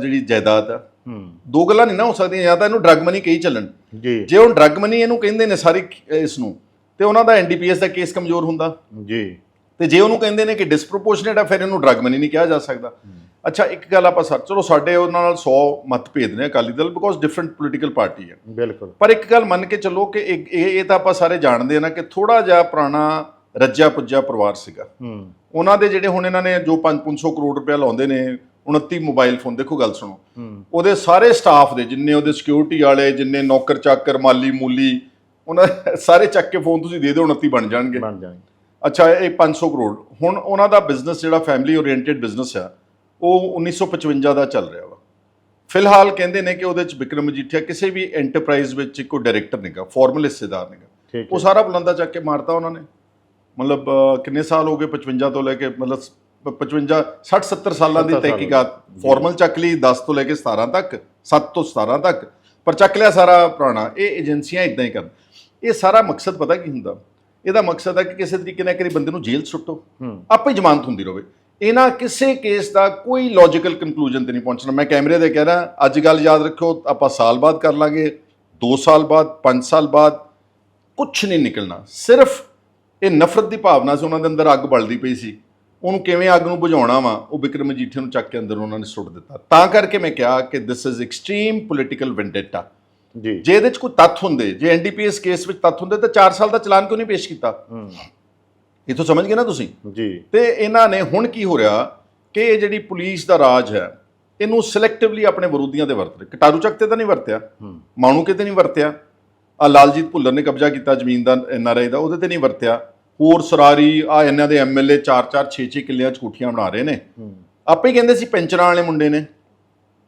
Speaker 1: ਜਿਹੜੀ ਜਾਇਦਾਦ ਆ।
Speaker 2: ਹੂੰ।
Speaker 1: ਦੋ ਗੱਲਾਂ ਨਹੀਂ ਨਾ ਹੋ ਸਕਦੀਆਂ ਜਾਂ ਤਾਂ ਇਹਨੂੰ ਡਰੱਗ ਮਨੀ ਕਹੀ ਚੱਲਣ।
Speaker 2: ਜੀ।
Speaker 1: ਜੇ ਹੁਣ ਡਰੱਗ ਮਨੀ ਇਹਨੂੰ ਕਹਿੰਦੇ ਨੇ ਸਾਰੀ ਇਸ ਨੂੰ ਤੇ ਉਹਨਾਂ ਦਾ ਐਨਡੀਪੀਐਸ ਦਾ ਕੇਸ ਕਮਜ਼ੋਰ ਹੁੰਦਾ।
Speaker 2: ਜੀ।
Speaker 1: ਤੇ ਜੇ ਉਹਨੂੰ ਕਹਿੰਦੇ ਨੇ ਕਿ ਡਿਸਪ੍ਰੋਪੋਰਸ਼ਨੇਟ ਆ ਫਿਰ ਇਹਨੂੰ ਡਰੱਗ ਮਨੀ ਨਹੀਂ ਕਿਹਾ ਜਾ ਸਕਦਾ। ਅੱਛਾ ਇੱਕ ਗੱਲ ਆਪਾਂ ਸਰ ਚਲੋ ਸਾਡੇ ਉਹਨਾਂ ਨਾਲ 100 ਮਤਭੇਦ ਨੇ Akali Dal because different political party ਹੈ।
Speaker 2: ਬਿਲਕੁਲ।
Speaker 1: ਪਰ ਇੱਕ ਗੱਲ ਮੰਨ ਕੇ ਚੱਲੋ ਕਿ ਇਹ ਇਹ ਤਾਂ ਆਪਾਂ ਸਾਰੇ ਜਾਣਦੇ ਆ ਨਾ ਕਿ ਥੋੜਾ ਜਿਹਾ ਪੁਰਾਣਾ ਰੱਜਿਆ ਪੁੱਜਿਆ ਪਰਿਵਾਰ ਸੀਗਾ।
Speaker 2: ਹੂੰ।
Speaker 1: ਉਹਨਾਂ ਦੇ ਜਿਹੜੇ ਹੁਣ ਇਹਨਾਂ ਨੇ ਜੋ 5-500 ਕਰੋੜ ਰੁਪਏ ਲਾਉਂਦੇ ਨੇ 29 ਮੋਬਾਈਲ ਫੋਨ ਦੇਖੋ ਗੱਲ ਸੁਣੋ। ਉਹਦੇ ਸਾਰੇ ਸਟਾਫ ਦੇ ਜਿੰਨੇ ਉਹਦੇ ਸਿਕਿਉਰਿਟੀ ਵਾਲੇ ਜਿੰਨੇ ਨੌਕਰ ਚਾਕਰ ਮਾਲੀ ਮੂਲੀ ਉਹਨਾਂ ਸਾਰੇ ਚੱਕ ਕੇ ਫੋਨ ਤੁਸੀਂ ਦੇ ਦਿਓ 29 ਬਣ ਜਾਣਗੇ।
Speaker 2: ਬਣ ਜਾਣਗੇ।
Speaker 1: ਅੱਛਾ ਇਹ 500 ਕਰੋੜ। ਹੁਣ ਉਹਨਾਂ ਦਾ ਬਿਜ਼ਨਸ ਜਿਹੜਾ ਫੈਮਿਲੀ ਓਰੀਐਂਟਡ ਬਿਜ਼ਨਸ ਆ ਉਹ 1955 ਦਾ ਚੱਲ ਰਿਹਾ ਵਾ। ਫਿਲਹਾਲ ਕਹਿੰਦੇ ਨੇ ਕਿ ਉਹਦੇ ਚ ਵਿਕਰਮ ਮਜੀਠੀਆ ਕਿਸੇ ਵੀ ਐਂਟਰਪ੍ਰਾਈਜ਼ ਵਿੱਚ ਕੋਈ ਡਾਇਰੈਕਟਰ ਨਹੀਂਗਾ ਫਾਰਮਲ ਹਿੱਸੇਦਾਰ ਨਹੀਂਗਾ ਉਹ ਸਾਰਾ ਬੁਲੰਦਾ ਚੱਕ ਕੇ ਮਾਰਤਾ ਉਹਨਾਂ ਨੇ। ਮਤਲਬ ਕਿੰਨੇ ਸਾਲ ਹੋ ਗਏ? 55 ਤੋਂ ਲੈ ਕੇ ਮਤਲਬ ਪ- 55 60 70 ਸਾਲਾਂ ਦੀ
Speaker 2: 70 ਸਾਲ
Speaker 1: ਤਹਿਕੀਕਾਤ ਫਾਰਮਲ ਚੱਕ ਲਈ 10 ਤੋਂ ਲੈ ਕੇ 17 ਤੱਕ 7 ਤੋਂ 17 ਤੱਕ ਪਰ ਚੱਕ ਲਿਆ ਸਾਰਾ ਪੁਰਾਣਾ। ਇਹ ਏਜੰਸੀਆਂ ਇਦਾਂ ਹੀ ਕਰਨ। ਇਹ ਸਾਰਾ ਮਕਸਦ ਪਤਾ ਕੀ ਹੁੰਦਾ? ਇਹਦਾ ਮਕਸਦ ਹੈ ਕਿ ਕਿਸੇ ਤਰੀਕੇ ਨਾਲ ਕਰੀ ਬੰਦੇ ਨੂੰ ਜੇਲ੍ਹ ਸੁੱਟੋ। ਆਪੇ ਜ਼ਮਾਨਤ ਹੁੰਦੀ ਰਹੇ ਇਹਨਾਂ ਕਿਸੇ ਕੇਸ ਦਾ ਕੋਈ ਲੌਜੀਕਲ ਕਨਕਲੂਜਨ ਤੇ ਨਹੀਂ ਪਹੁੰਚਣਾ। ਮੈਂ ਕੈਮਰੇ ਤੇ ਕਹਿ ਰਿਹਾ ਅੱਜ ਗੱਲ ਯਾਦ ਰੱਖੋ ਆਪਾਂ ਸਾਲ ਬਾਅਦ ਕਰ ਲਾਂਗੇ 2 ਸਾਲ ਬਾਅਦ 5 ਸਾਲ ਬਾਅਦ ਕੁਝ ਨਹੀਂ ਨਿਕਲਣਾ। ਸਿਰਫ ਇਹ ਨਫ਼ਰਤ ਦੀ ਭਾਵਨਾ ਸੀ ਉਹਨਾਂ ਦੇ ਅੰਦਰ ਅੱਗ ਬਲਦੀ ਪਈ ਸੀ। ਉਹਨੂੰ ਕਿਵੇਂ ਅੱਗ ਨੂੰ ਬੁਝਾਉਣਾ ਵਾ ਉਹ ਵਿਕਰਮ ਮਜੀਠੇ ਨੂੰ ਚੱਕ ਕੇ ਅੰਦਰ ਉਹਨਾਂ ਨੇ ਸੁੱਟ ਦਿੱਤਾ। ਤਾਂ ਕਰਕੇ ਮੈਂ ਕਿਹਾ ਕਿ this is extreme political vendetta
Speaker 2: ਜੀ।
Speaker 1: ਜੇ ਇਹਦੇ ਚ ਕੋਈ ਤੱਥ ਹੁੰਦੇ ਜੇ ਐਨਡੀਪੀਐਸ ਕੇਸ ਵਿੱਚ ਤੱਥ ਹੁੰਦੇ ਤਾਂ 4 ਸਾਲ ਦਾ ਚਲਾਨ ਕਿਉਂ ਨਹੀਂ ਪੇਸ਼ ਕੀਤਾ?
Speaker 2: ਹੂੰ।
Speaker 1: ਇਥੋਂ ਸਮਝ ਗਏ ਨਾ ਤੁਸੀਂ?
Speaker 2: ਜੀ।
Speaker 1: ਤੇ ਇਹਨਾਂ ਨੇ ਹੁਣ ਕੀ ਹੋ ਰਿਹਾ ਕਿ ਇਹ ਜਿਹੜੀ ਪੁਲਿਸ ਦਾ ਰਾਜ ਹੈ ਇਹਨੂੰ ਸਿਲੈਕਟਿਵਲੀ ਆਪਣੇ ਵਿਰੋਧੀਆਂ ਤੇ ਵਰਤ ਰਹੇ। ਕਟਾਰੂ ਚੱਕ ਤੇ ਤਾਂ ਨਹੀਂ ਵਰਤਿਆ ਮਾਣੂ ਕਿਤੇ ਨਹੀਂ ਵਰਤਿਆ ਆ ਲਾਲਜੀਤ ਭੁੱਲਰ ਨੇ ਕਬਜ਼ਾ ਕੀਤਾ ਜ਼ਮੀਨ ਦਾ ਐਨਆਰਆਈ ਦਾ ਉਹਦੇ ਤੇ ਨਹੀਂ ਵਰਤਿਆ। ਹੋਰ ਸਰਾਰੀ ਆ ਇਹਨਾਂ ਦੇ ਐਮਐਲਏ 4-4 6-6 ਕਿੱਲਿਆਂ ਚ ਕੋਠੀਆਂ ਬਣਾ ਰਹੇ ਨੇ। ਆਪੇ ਹੀ ਕਹਿੰਦੇ ਸੀ ਪੈਂਚਰਾਂ ਵਾਲੇ ਮੁੰਡੇ ਨੇ।